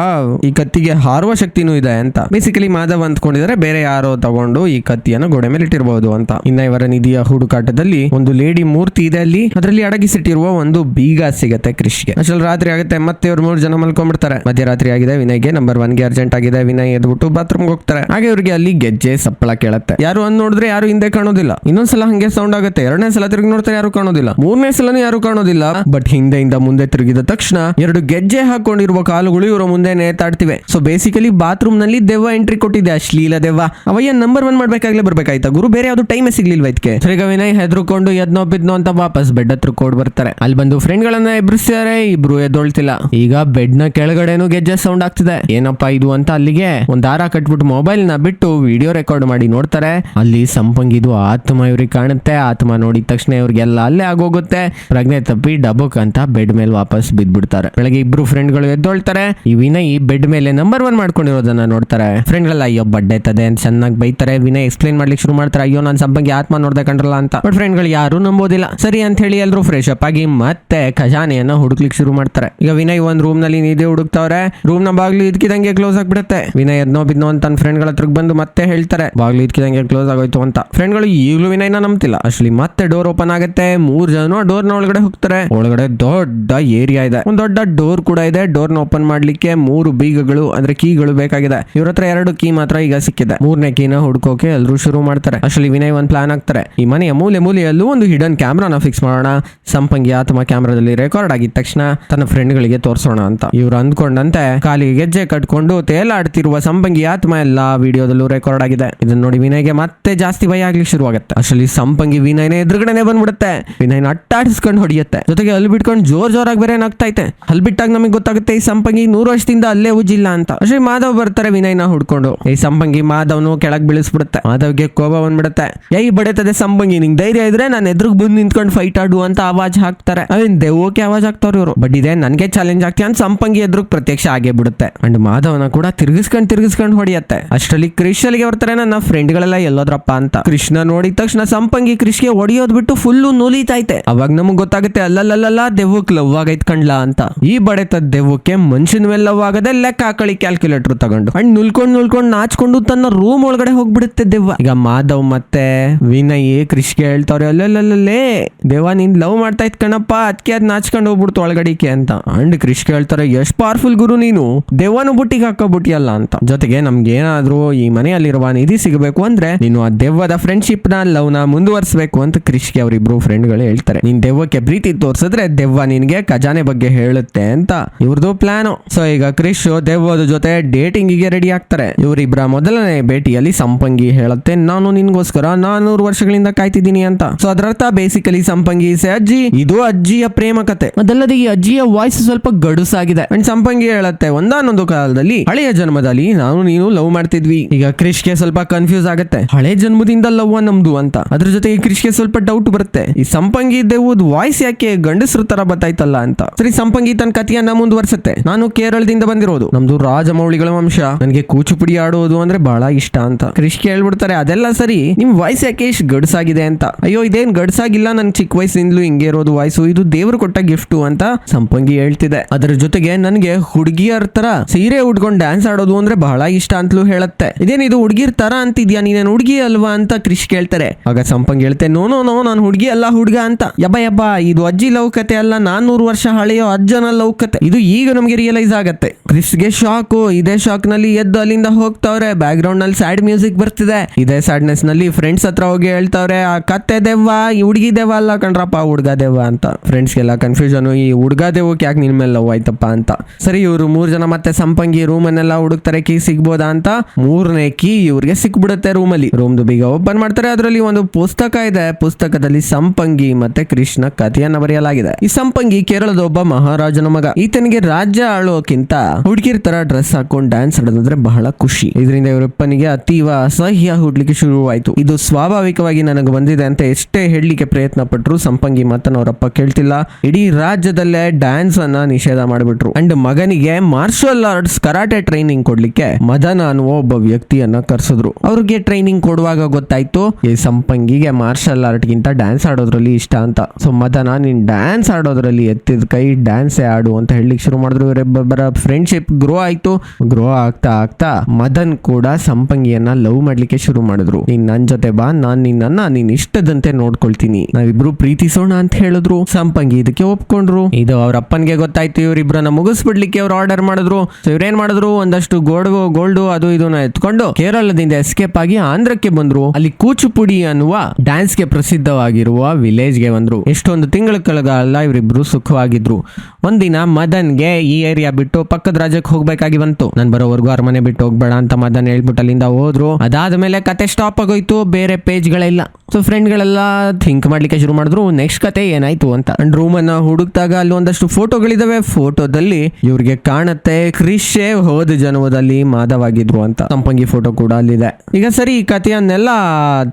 Speaker 1: ಈ ಕತ್ತಿಗೆ ಹಾರುವ ಶಕ್ತಿನೂ ಇದೆ ಅಂತ. ಬೇಸಿಕಲಿ ಮಾಧವ್ ಅಂದ್ಕೊಂಡಿದ್ರೆ ಬೇರೆ ಯಾರೋ ತಗೊಂಡು ಈ ಕತ್ತಿಯನ್ನು ಗೋಡೆ ಮೇಲೆ ಇಟ್ಟಿರಬಹುದು ಅಂತ. ಇನ್ನ ಇವರ ನಿಧಿಯ ಹುಡುಕಾಟದಲ್ಲಿ ಒಂದು ಲೇಡಿ ಮೂರ್ತಿ ಇದೆ ಅಲ್ಲಿ. ಅದರಲ್ಲಿ ಅಡಗಿಸಿಟ್ಟಿರುವ ಒಂದು ಬೀಗ ಸಿಗತ್ತೆ ಕೃಷಿಗೆ. ಅಷ್ಟರಲ್ಲಿ ರಾತ್ರಿ ಆಗುತ್ತೆ, ಮತ್ತೆ ಇವ್ರು ಮೂರು ಜನ ಮಲ್ಕೊಂಡ್ಬಿಡ್ತಾರೆ. ಮಧ್ಯರಾತ್ರಿ ಆಗಿದೆ, ವಿನಯ್ಗೆ ನಂಬರ್ ಒನ್ಗೆ ಅರ್ಜೆಂಟ್ ಆಗಿದೆ, ವಿನಯ್ ಎದ್ಬಿಟ್ಟು ಬಾತ್ರೂಮ್ಗೆ ಹೋಗ್ತಾರೆ. ಹಾಗೆ ಇವ್ರಿಗೆ ಅಲ್ಲಿ ಗೆಜ್ಜೆ ಸಪ್ಪಳ ಕೇಳತ್ತೆ. ಯಾರು ಅಂದ್ ನೋಡಿದ್ರೆ ಯಾರು ಹಿಂದೆ ಕಾಣೋದಿಲ್ಲ. ಇನ್ನೊಂದ್ಸಲ ಹಂಗೆ ಸೌಂಡ್ ಆಗುತ್ತೆ. ಎರಡನೇ ಸಲ ತಿರುಗಿ ನೋಡ್ತಾರೆ ಯಾರು ಕಾಣೋದಿಲ್ಲ. ಮೂರನೇ ಸಲನೂ ಯಾರು ಕಾಣೋದಿಲ್ಲ. ಬಟ್ ಹಿಂದೆಯಿಂದ ಮುಂದೆ ತಿರುಗಿದ ತಕ್ಷಣ ಎರಡು ಗೆಜ್ಜೆ ಹಾಕೊಂಡಿರುವ ಕಾಲುಗಳು ಇವರ ಮುಂದೆ ನೇತಾಡ್ತಿವೆ. ಸೊ ಬೇಸಿಕಲಿ ಬಾತ್ರೂಮ್ನಲ್ಲಿ ದೆವ್ವ ಎಂಟ್ರಿ ಕೊಟ್ಟಿದೆ. ಅಶ್ಲೀಲ ದೆವ್ವ. ಅವಯ್ಯ ನಂಬರ್ ಒನ್ ಮಾಡ್ಬೇಕಾಗ್ಲೇ ಬರ್ಬೇಕಾಯ್ತಾ? ಗುರು, ಬೇರೆ ಯಾವ್ದು ಟೈಮೇ ಸಿಗ್ಲಿಲ್ವ ಇದಕ್ಕೆ ಸರಿಗ ಹೆದ್ರುಕೊಂಡು ಎದ್ನೋ ಬಿದ್ನೋ ಅಂತ ವಾಪಸ್ ಬೆಡ್ ಹತ್ರ ಕೋಡ್ ಬರ್ತಾರೆ. ಅಲ್ಲಿ ಬಂದು ಫ್ರೆಂಡ್ ಗಳನ್ನ ಎಬ್ರಿಸ್ತಾರೆ ಇಬ್ರು ಎದ್ದೊಳ್ತಿಲ್ಲ. ಈಗ ಬೆಡ್ನ ಕೆಳಗಡೆನು ಗೆಜ್ಜೆ ಸೌಂಡ್ ಆಗ್ತಿದೆ. ಏನಪ್ಪಾ ಇದು ಅಂತ ಅಲ್ಲಿಗೆ ಒಂದ್ ದಾರ ಕಟ್ಬಿಟ್ಟು ಮೊಬೈಲ್ನ ಬಿಟ್ಟು ಬಿಟ್ಟು ವಿಡಿಯೋ ರೆಕಾರ್ಡ್ ಮಾಡಿ ನೋಡ್ತಾರೆ. ಅಲ್ಲಿ ಸಂಪಂಗಿದು ಆತ್ಮ ಇವ್ರಿಗೆ ಕಾಣುತ್ತೆ. ಆತ್ಮ ನೋಡಿದ ತಕ್ಷಣ ಇವ್ರಿಗೆಲ್ಲ ಅಲ್ಲೇ ಆಗೋಗುತ್ತೆ. ಪ್ರಜ್ಞೆ ತಪ್ಪಿ ಡಬಕ್ ಅಂತ ಬೆಡ್ ಮೇಲೆ ವಾಪಸ್ ಬಿದ್ದ್ಬಿಡ್ತಾರೆ ಬೆಳಗ್ಗೆ ಇಬ್ರು ಫ್ರೆಂಡ್ಗಳು ಎದ್ದೊಳ್ತಾರೆ. ಈ ವಿನಯ್ ಬೆಡ್ ಮೇಲೆ ನಂಬರ್ ಒನ್ ಮಾಡ್ಕೊಂಡಿರೋದನ್ನ ನೋಡ್ತಾರೆ. ಫ್ರೆಂಡ್ಗಳೆಲ್ಲ ಅಯ್ಯೋ ಬಡ್ಡೆ ತದೆ ಅಂತ ಚೆನ್ನಾಗಿ ಬೈತಾರೆ. ವಿನಯ್ ಎಕ್ಸ್ಪ್ಲೈನ್ ಮಾಡ್ಲಿಕ್ಕೆ ಶುರು ಮಾಡ್ತಾರೆ. ಅಯ್ಯೋ, ನಾನು ಸಂಪಂಗಿ ಆತ್ಮ ನೋಡ್ದೆ ಕಂಡ್ರಲ್ಲ ಅಂತ. ಬಟ್ ಫ್ರೆಂಡ್ಗಳು ಯಾರು ನಂಬೋದಿಲ್ಲ. ಸರಿ ಅಂತ ಹೇಳಿ ಎಲ್ಲರೂ ಫ್ರೆಶ್ ಅಪ್ ಆಗಿ ಮತ್ತೆ ಖಜಾನೆಯನ್ನ ಹುಡುಕ್ಲಿಕ್ಕೆ ಶುರು ಮಾಡ್ತಾರೆ. ಈಗ ವಿನಯ್ ಒಂದ್ ರೂಮ್ನಲ್ಲಿ ನಿಧಿ ಹುಡುಕ್ತಾವ್ರೆ. ರೂಮ್ನ ಬಾಗ್ಲು ಇದ್ಕಿದಂಗೆ ಕ್ಲೋಸ್ ಆಗ್ಬಿಡುತ್ತೆ. ವಿನಯ್ ಎದ್ನೋ ಬಿದ್ನೋ ಅಂತ ಫ್ರೆಂಡ್ಗಳ ಹತ್ರ ಬಂದು ಮತ್ತೆ ಹೇಳ್ತಾರೆ. ಬಾಗ್ಲು ಇದ್ಕಿದಂಗೆ ಕ್ಲೋಸ್ ಆಗೋಯ್ತು ಅಂತ. ಫ್ರೆಂಡ್ಗಳು ಈಗಲೂ ವಿನಯ್ ನಂಬ್ತಿಲ್ಲ. ಅಷ್ಟಲಿ ಮತ್ತೆ ಡೋರ್ ಓಪನ್ ಆಗುತ್ತೆ. ಮೂರ್ ಜನ ಡೋರ್ನ ಒಳಗಡೆ ಹೋಗ್ತಾರೆ. ಒಳಗಡೆ ದೊಡ್ಡ ಏರಿಯಾ ಇದೆ. ಒಂದ್ ದೊಡ್ಡ ಡೋರ್ ಕೂಡ ಇದೆ. ಡೋರ್ನ ಓಪನ್ ಮಾಡ್ಲಿಕ್ಕೆ ಮೂರು ಬೀಗಗಳು, ಅಂದ್ರೆ ಕೀಗಳು ಬೇಕಾಗಿದೆ. ಇವ್ರ ಹತ್ರ ಎರಡು ಕೀ ಮಾತ್ರ ಈಗ ಸಿಕ್ಕಿದೆ. ಮೂರನೇ ಕೀನ ಹುಡ್ಕೋಕೆ ಎಲ್ಲರೂ ಶುರು ಮಾಡ್ತಾರೆ. ಅಷ್ಟಲಿ ವಿನಯ್ ಒಂದ್ ಪ್ಲಾನ್ ಆಗ್ತಾರೆ ಈ ಮನೆಯ ಮೂಲೆ ಮೂಲೆಯಲ್ಲೂ ಒಂದು ಹಿಡನ್ ಕ್ಯಾಮ್ರಾನ ಫಿಕ್ಸ್ ಮಾಡೋಣ. ಸಂಪಂಗಿ ಆತ್ಮ ಕ್ಯಾಮ್ರಾದಲ್ಲಿ ರೆಕಾರ್ಡ್ ಆಗಿದ ತಕ್ಷಣ ತನ್ನ ಫ್ರೆಂಡ್ ಗಳಿಗೆ ತೋರಿಸೋಣ ಅಂತ. ಇವ್ರು ಅಂದ್ಕೊಂಡಂತೆ, ಕಾಲಿಗೆ ಗೆಜ್ಜೆ ಕಟ್ಕೊಂಡು ತೇಲಾಡ್ತಿರುವ ಸಂಪಂಗಿ ಆತ್ಮ ಎಲ್ಲ ವಿಡಿಯೋದಲ್ಲೂ ರೆಕಾರ್ಡ್ ಆಗಿದೆ. ಇದನ್ನ ನೋಡಿ ವಿನಯ್ಗೆ ಮತ್ತೆ ಜಾಸ್ತಿ ಭಯ ಆಗ್ಲಿಕ್ಕೆ ಶುರುವಾಗುತ್ತೆ. ಅಷ್ಟರಲ್ಲಿ ಸಂಪಂಗಿ ವಿನಯ್ನ ಎದುರುಗಡೆನೆ ಬಂದ್ಬಿಡುತ್ತೆ. ವಿನಯ್ನ ಅಟ್ಟಾಡಿಸ್ಕೊಂಡು ಹೊಡಿಯುತ್ತೆ. ಜೊತೆಗೆ ಅಲ್ಲಿ ಬಿಟ್ಕೊಂಡು ಜೋರ್ ಜೋರಾಗಿ ಬೇರೆ ನಗ್ತೈತೆ ಅಲ್ಲಿ ಬಿಟ್ಟಾಗ ನಮಗೆ ಗೊತ್ತಾಗುತ್ತೆ, ಈ ಸಂಪಂಗಿ ನೂರು ವರ್ಷದಿಂದ ಅಲ್ಲೇ ಉಜ್ಜಿಲ್ಲ ಅಂತ. ಅಷ್ಟೇ ಮಾಧವ್ ಬರ್ತಾರೆ ವಿನಯ್ನ ಹುಡ್ಕೊಂಡು. ಈ ಸಂಪಂಗಿ ಮಾಧವ್ನು ಕೆಳಗ್ ಬೀಳಿಸ್ಬಿಡುತ್ತೆ. ಮಾಧವ್ಗೆ ಕೋಪ ಬಂದ್ಬಿಡುತ್ತೆ. ಏಯ್, ಬಡತದೆ ಸಂಪಂಗಿ, ನಿಂಗ್ ಧೈರ್ಯ ಇದ್ರೆ ನಾನು ಎದುರು ಬಂದು ನಿಂತ್ಕೊಂಡು ಫೈಟ್ ಆಡು ಅಂತ ಆವಾಜ್ ಹಾಕ್ತಾರೆ. ಐನ್ ದೇವೋಕೆ ಆವಾಜ್ ಹಾಕ್ತಾರೆ ಇವರು. ಬಟ್ ಇದೆ, ನನ್ಗೆ ಚಾಲೆಂಜ್ ಆಗ್ತಿ ಅಂತ ಸಂಪಂಗಿ ಎದುರು ಪ್ರತ್ಯಕ್ಷ ಆಗೇ ಬಿಡುತ್ತೆ. ಅಂಡ್ ಮಾಧವನ ಕೂಡ ತಿರ್ಗಿಸ್ಕೊಂಡ್ ತಿರ್ಗಿಸ್ಕೊಂಡ್ ಹೊಡಿಯತ್ತೆ. ಅಷ್ಟರಲ್ಲಿ ಕ್ರಿಶ್ ಅಲ್ಲಿಗೆ ಬರ್ತಾರೆ ನನ್ನ ಫ್ರೆಂಡ್ಗಳೆಲ್ಲ ಎಲ್ಲೋದ್ರಪ್ಪ ಅಂತ. ಕೃಷ್ಣ ನೋಡಿದ ತಕ್ಷಣ ಸಂಪಂಗಿ ಕ್ರಿಶ್ಗೆ ಹೊಡಿಯೋದ್ ಬಿಟ್ಟು ಫುಲ್ಲು ನೂಲಿತೈತೆ ಅವಾಗ ನಮಗ್ ಗೊತ್ತಾಗುತ್ತೆ ಅಲ್ಲಲ್ಲಲ್ಲ ದೆವ್ವಕ್ ಲವ್ ಆಗೈತ್ ಕಣ್ಲಾ ಅಂತ. ಈ ಬಡೆತ ದೆವ್ವಕ್ಕೆ ಮನುಷ್ಯನ ಮೇಲೆ ಲವ್ ಆಗದೆ ಲೆಕ್ಕ ಹಾಕಳಿ ಕ್ಯಾಲ್ಕುಲೇಟರ್ ತಗೊಂಡು. ಅಂಡ್ ನುಲ್ಕೊಂಡ್ ನುಲ್ಕೊಂಡ್ ನಾಚ್ಕೊಂಡು ತನ್ನ ರೂಮ್ ಒಳಗಡೆ ಹೋಗ್ಬಿಡುತ್ತೆ ದೆವ್ವ. ಈಗ ಮಾಧವ್ ಮತ್ತೆ ವಿನಯ್ ಕೃಷ್ಗೆ ಹೇಳ್ತಾವ್ರೆ ಅಲ್ಲಲ್ಲಲ್ಲೇ ದೇವ ನೀನ್ ಲವ್ ಮಾಡ್ತಾ ಇತ್ ಕಣಪ್ಪ ಅದಕ್ಕೆ ಅದ್ ನಾಚ್ಕೊಂಡು ಹೋಗ್ಬಿಡ್ತು ಒಳಗಡಿಕೆ ಅಂತ. ಅಂಡ್ ಕೃಷ್ ಹೇಳ್ತಾರೆ, ಎಷ್ಟ್ ಪವರ್ಫುಲ್ ಗುರು ನೀನು. ದೆವ್ವನು ಬುಟ್ಟಿಗೆ ಹಾಕೋಬಿಟ್ಟಿಯಲ್ಲ ಅಂತ. ಜೊತೆಗೆ ನಮ್ಗೆ ಏನಾದ್ರೂ ಈ ಮನೆಯಲ್ಲಿರುವ ನಿಧಿ ಸಿಗಬೇಕು ಅಂದ್ರೆ ನೀನು ಆ ದೆವ್ವದ ಫ್ರೆಂಡ್ಶಿಪ್ನ ಲವ್ನ ಮುಂದುವರಿಸಬೇಕು ಅಂತ ಕೃಷ್ಗೆ ಅವರಿಬ್ರು ಫ್ರೆಂಡ್ಗಳು ಹೇಳ್ತಾರೆ. ನೀನ್ ದೆವ್ವಕ್ಕೆ ಪ್ರೀತಿ ತೋರ್ಸಿದ್ರೆ ದೆವ್ವ ನಿನ್ಗೆ ಖಜಾನೆ ಬಗ್ಗೆ ಹೇಳುತ್ತೆ ಅಂತ ಇವ್ರದ್ದು ಪ್ಲಾನ್ ಸೊ ಈಗ ಕ್ರಿಶ್ ದೆವ್ವದ ಜೊತೆ ಡೇಟಿಂಗ್ಗೆ ರೆಡಿ ಆಗ್ತಾರೆ. ಇವರಿಬ್ರ ಮೊದಲನೇ ಭೇಟಿಯಲ್ಲಿ ಸಂಪಂಗಿ ಹೇಳುತ್ತೆ ನಾನು ನಿನ್ಗೋಸ್ಕರ ನಾನೂರು ವರ್ಷಗಳಿಂದ ಕಾಯ್ತಿದ್ದೀನಿ ಅಂತ. ಸೊ ಅದರರ್ಥ ಬೇಸಿಕಲಿ ಸಂಪಂಗಿ ಸೆ ಅಜ್ಜಿ ಇದು ಅಜ್ಜಿಯ ಪ್ರೇಮ ಕತೆ. ಅದಲ್ಲದೆ ಈ ಅಜ್ಜಿಯ ವಾಯ್ಸ್ ಸ್ವಲ್ಪ ಗಡುಸಾಗಿದೆ. ಅಂಡ್ ಸಂಪಂಗಿ ಹೇಳುತ್ತೆ ಒಂದಾನೊಂದು ಕಾಲದಲ್ಲಿ ಹಳೆಯ ಜನ್ಮದಲ್ಲಿ ನಾನು ನೀನು ಲವ್ ಮಾಡ್ತಿದ್ವಿ. ಈಗ ಕ್ರಿಶ್ಗೆ ಸ್ವಲ್ಪ ಕನ್ಫ್ಯೂಸ್ ಆಗುತ್ತೆ. ಹಳೆ ಜನ್ಮದಿಂದ ಲವ್ವ ನಮ್ದು ಅಂತ. ಅದ್ರ ಜೊತೆಗೆ ಕ್ರಿಶ್ಗೆ ಸ್ವಲ್ಪ ಡೌಟ್ ಬರುತ್ತೆ. ಈ ಸಂಪಂಗಿ ದೇವದ್ ವಾಯ್ಸ್ ಯಾಕೆ ಗಂಡಸರು ತರ ಬತ್ತಾಯ್ತಲ್ಲ ಅಂತ. ಸರಿ, ಸಂಪಂಗಿ ತನ್ನ ಕಥೆಯನ್ನ ಮುಂದುವರ್ಸುತ್ತೆ. ನಾನು ಕೇರಳದಿಂದ ಬಂದಿರೋದು. ನಮ್ದು ರಾಜಮೌಳಿಗಳ ವಂಶ. ನನಗೆ ಕೂಚುಪುಡಿ ಆಡೋದು ಅಂದ್ರೆ ಬಹಳ ಇಷ್ಟ ಅಂತ. ಕ್ರಿಶ್ ಹೇಳ್ಬಿಡ್ತಾರೆ, ಅದೆಲ್ಲ ಸರಿ, ನಿಮ್ ವಾಯ್ಸ್ ಯಾಕೆ ಇಷ್ಟು ಗಡ್ಸಾಗಿದೆ ಅಂತ? ಅಯ್ಯೋ, ಇದೇನ್ ಗಡ್ಸಾಗಿಲ್ಲ. ನನ್ ಚಿಕ್ಕ ವಯಸ್ಸಿಂದಲೂ ಹಿಂಗೆ ಇರೋದು ವಾಯ್ಸು ಇದು ದೇವರು ಕೊಟ್ಟ ಗಿಫ್ಟ್ ಅಂತ ಸಂಪಂಗಿ ಹೇಳ್ತಿದೆ. ಅದರ ಜೊತೆಗೆ ನನಗೆ ಹುಡುಗಿಯರ ತರ ಸೀರೆ ಉಟ್ಕೊಂಡು ಡ್ಯಾನ್ಸ್ ಆಡೋದು ಅಂದ್ರೆ ಬಹಳ ಇಷ್ಟ ಅಂತಲೂ ಹೇಳುತ್ತೆ. ಇದೇನಿದು ಹುಡುಗಿರ್ ತರ ಅಂತಿದ್ಯಾ? ನೀನೇನು ಹುಡುಗಿ ಅಲ್ವಾ ಅಂತ ಕ್ರಿಶ್ ಕೇಳ್ತಾರೆ. ಆಗ ಸಂಪಂಗ್ ಹೇಳ್ತೆ, ನೋ ನೋ ನೋ, ನಾನು ಹುಡುಗಿ ಅಲ್ಲ, ಹುಡುಗ ಅಂತ. ಯಬ್ಬ ಯಬ್ಬ, ಇದು ಅಜ್ಜಿ ಲವ್ ಕತೆ ಅಲ್ಲ, ನಾನ್ನೂರು ವರ್ಷ ಹಳೆಯೋ ಅಜ್ಜನ ಲೌಕತೆ ಕತೆ. ಇದು ಈಗ ನಮಗೆ ರಿಯಲೈಸ್ ಆಗತ್ತೆ. ಕ್ರಿಸ್ಗೆ ಶಾಕು ಇದೇ ಶಾಕ್ನಲ್ಲಿ ಎದ್ದು ಅಲ್ಲಿಂದ ಹೋಗ್ತಾವ್ರೆ. ಬ್ಯಾಕ್ ಗ್ರೌಂಡ್ನಲ್ಲಿ ಸ್ಯಾಡ್ ಮ್ಯೂಸಿಕ್ ಬರ್ತಿದೆ. ಇದೇ ಸ್ಯಾಡ್ನೆಸ್ನಲ್ಲಿ ಫ್ರೆಂಡ್ಸ್ ಹತ್ರ ಹೋಗಿ ಹೇಳ್ತಾವ್ರೆ, ಆ ಕತ್ತೆ ದೆವ್ವ, ಈ ಹುಡುಗಿ ದೆವ್ವ ಅಲ್ಲ ಕಣ್ರಪ್ಪ ಹುಡುಗ ದೆವ್ವ ಅಂತ. ಫ್ರೆಂಡ್ಸ್ಗೆಲ್ಲ ಕನ್ಫ್ಯೂಷನ್ ಈ ಹುಡುಗ ದೆವ್ವಕ್ಕೆ ಯಾಕೆ ನಿನ್ ಮೇಲೆ ಲವ್ ಆಯ್ತಪ್ಪ ಅಂತ. ಸರಿ, ಇವರು ಮೂರ್ ಜನ ಮತ್ತೆ ಸಂಪಂಗಿ ರೂಮ್ ಅನ್ನೆಲ್ಲ ಹುಡುಕ್ತಾರೆ, ಕೀ ಸಿಗ್ಬೋದಾ ಅಂತ. ಮೂರನೇ ಕೀ ಇವ್ರಿಗೆ ಸಿಕ್ಬಿಡುತ್ತೆ ರೂಮ್ ಅಲ್ಲಿ. ರೂಮ್ದು ಬೀಗ ಓಪನ್ ಮಾಡ್ತಾರೆ. ಅದರಲ್ಲಿ ಒಂದು ಪುಸ್ತಕ ಇದೆ. ಪುಸ್ತಕದಲ್ಲಿ ಸಂಪಂಗಿ ಮತ್ತೆ ಕೃಷ್ಣ ಕಥೆಯನ್ನ ಬರೆಯಲಾಗಿದೆ. ಈ ಸಂಪಂಗಿ ಕೇರಳದ ಒಬ್ಬ ಮಹಾರಾಜನ ಮಗ. ಈತನಿಗೆ ರಾಜ್ಯ ಆಳೋಕ್ಕಿಂತ ಹುಡುಗಿರ್ ತರ ಡ್ರೆಸ್ ಹಾಕೊಂಡು ಡ್ಯಾನ್ಸ್ ಆಡೋದಂದ್ರೆ ಬಹಳ ಖುಷಿ. ಇದರಿಂದ ಇವರಪ್ಪನಿಗೆ ಅತೀವ ಅಸಹ್ಯ ಹುಡ್ಲಿಕ್ಕೆ ಶುರುವಾಯಿತು. ಇದು ಸ್ವಾಭಾವಿಕವಾಗಿ ನನಗೆ ಬಂದಿದೆ ಅಂತ ಎಷ್ಟೇ ಹೇಳಲಿಕ್ಕೆ ಪ್ರಯತ್ನ ಪಟ್ಟರು ಸಂಪಂಗಿ ಮಾತನ್ನ ಅವರಪ್ಪ ಕೇಳ್ತಿಲ್ಲ. ಇಡೀ ರಾಜ್ಯದಲ್ಲೇ ಡ್ಯಾನ್ಸ್ ಅನ್ನ ನಿಷೇಧ ಮಾಡಿಬಿಟ್ರು. ಅಂಡ್ ಮಗನಿಗೆ ಮಾರ್ಷಲ್ ಆರ್ಟ್ಸ್ ಕರಾಟೆ ಟ್ರೈನಿಂಗ್ ಕೊಡ್ಲಿಕ್ಕೆ ಮದನ ಅನ್ನುವ ಒಬ್ಬ ವ್ಯಕ್ತಿಯನ್ನ ಕರ್ಸಿದ್ರು. ಅವ್ರಿಗೆ ಟ್ರೈನಿಂಗ್ ಕೊಡುವಾಗ ಗೊತ್ತಾಯ್ತು ಈ ಸಂಪಂಗಿಗೆ ಮಾರ್ಷಲ್ ಆರ್ಟ್ ಗಿಂತ ಡ್ಯಾನ್ಸ್ ಆಡೋದ್ರಲ್ಲಿ ಇಷ್ಟ ಅಂತ. ಸೊ ಮದನ, ನೀನ್ ಡ್ಯಾನ್ಸ್ ಆಡೋದ್ರಲ್ಲಿ ಎತ್ತಿದ ಕೈ ಡ್ಯಾನ್ಸೇ ಆಡು ಅಂತ ಹೇಳಲಿಕ್ಕೆ ಶುರು ಮಾಡಿದ್ರು ಇವರಿಬ್ಬರ ಫ್ರೆಂಡ್ಶಿಪ್ ಗ್ರೋ ಆಯ್ತು. ಗ್ರೋ ಆಗ್ತಾ ಆಗ್ತಾ ಮದನ್ ಕೂಡ ಸಂಪಂಗಿಯನ್ನ ಲವ್ ಮಾಡ್ಲಿಕ್ಕೆ ಶುರು ಮಾಡಿದ್ರು. ನೀನ್ ನನ್ ಜೊತೆ ಬಾ, ನಾನ್ ನಿನ್ನ ನೀನ್ ಇಷ್ಟದಂತೆ ನೋಡ್ಕೊಳ್ತೀನಿ. ನಾವಿಬ್ರು ಪ್ರೀತಿಸೋಣ ಅಂತ ಹೇಳಿದ್ರು. ಸಂಪಂಗಿ ಇದಕ್ಕೆ ಒಪ್ಕೊಂಡ್ರು. ಇದು ಅವ್ರ ಅಪ್ಪನ್ಗೆ ಗೊತ್ತಾಯ್ತು, ಇವ್ರಿಬ್ರನ್ನ ಮುಗಿಸ್ಬಿಡ್ಲಿಕ್ಕೆ ಅವ್ರು ಆರ್ಡರ್ ಮಾಡಿದ್ರು. ಸೊ ಇವ್ರೇನ್ ಮಾಡಿದ್ರು? ಒಂದಷ್ಟು ಗೋಲ್ಡ್ ಗೋಲ್ಡ್ ಅದು ಇದನ್ನ ಎತ್ಕೊಂಡು ಕೇರಳದಿಂದ ಎಸ್ಕೇಪ್ ಆಗಿ ಆಂಧ್ರಕ್ಕೆ ಬಂದ್ರು. ಅಲ್ಲಿ ಕೂಚುಪುಡಿ ಅನ್ನುವ ಡ್ಯಾನ್ಸ್ಗೆ ಪ್ರಸಿದ್ಧವಾಗಿರುವ ವಿಲೇಜ್ಗೆ ಬಂದ್ರು. ಎಷ್ಟೊಂದು ತಿಂಗಳ ಕೆಳಗಾಲ ಇವರಿಬ್ರು ಸುಖವಾಗಿದ್ರು. ಒಂದಿನ ಮದನ್ಗೆ ಈ ಏರಿಯಾ ಬಿಟ್ಟು ಪಕ್ಕದ ರಾಜ್ಯಕ್ಕೆ ಹೋಗ್ಬೇಕಾಗಿ ಬಂತು. ನಾನು ಬರೋವರೆಗೂ ಅರಮನೆ ಬಿಟ್ಟು ಹೋಗ್ಬೇಡ ಅಂತ ಮದನ್ ಹೇಳ್ಬಿಟ್ಟು ಅಲ್ಲಿಂದ ಹೋದ್ರು. ಅದಾದ ಮೇಲೆ ಕತೆ ಸ್ಟಾಪ್ ಆಗೋಯ್ತು, ಬೇರೆ ಪೇಜ್ ಗಳೆಲ್ಲ ಸೊ ಫ್ರೆಂಡ್ ಗಳೆಲ್ಲ ಥಿಂಕ್ ಮಾಡ್ಲಿಕ್ಕೆ ಶುರು ಮಾಡಿದ್ರು, ನೆಕ್ಸ್ಟ್ ಕತೆ ಏನಾಯ್ತು ಅಂತ? ಅಂಡ್ ರೂಮ್ ಅನ್ನ ಹುಡುಕ್ದಾಗ ಅಲ್ಲಿ ಒಂದಷ್ಟು ಫೋಟೋಗಳಿದಾವೆ ಫೋಟೋದಲ್ಲಿ ಇವ್ರಿಗೆ ಕಾಣತ್ತೆ ಕ್ರಿಶೆ ಹೋದ ಜನ್ಮದಲ್ಲಿ ಮಾದವಾಗಿದ್ರು ಅಂತ. ಸಂಪಂಗಿ ಫೋಟೋ ಕೂಡ ಅಲ್ಲಿದೆ. ಈಗ ಸರಿ, ಈ ಕಥೆಯನ್ನೆಲ್ಲ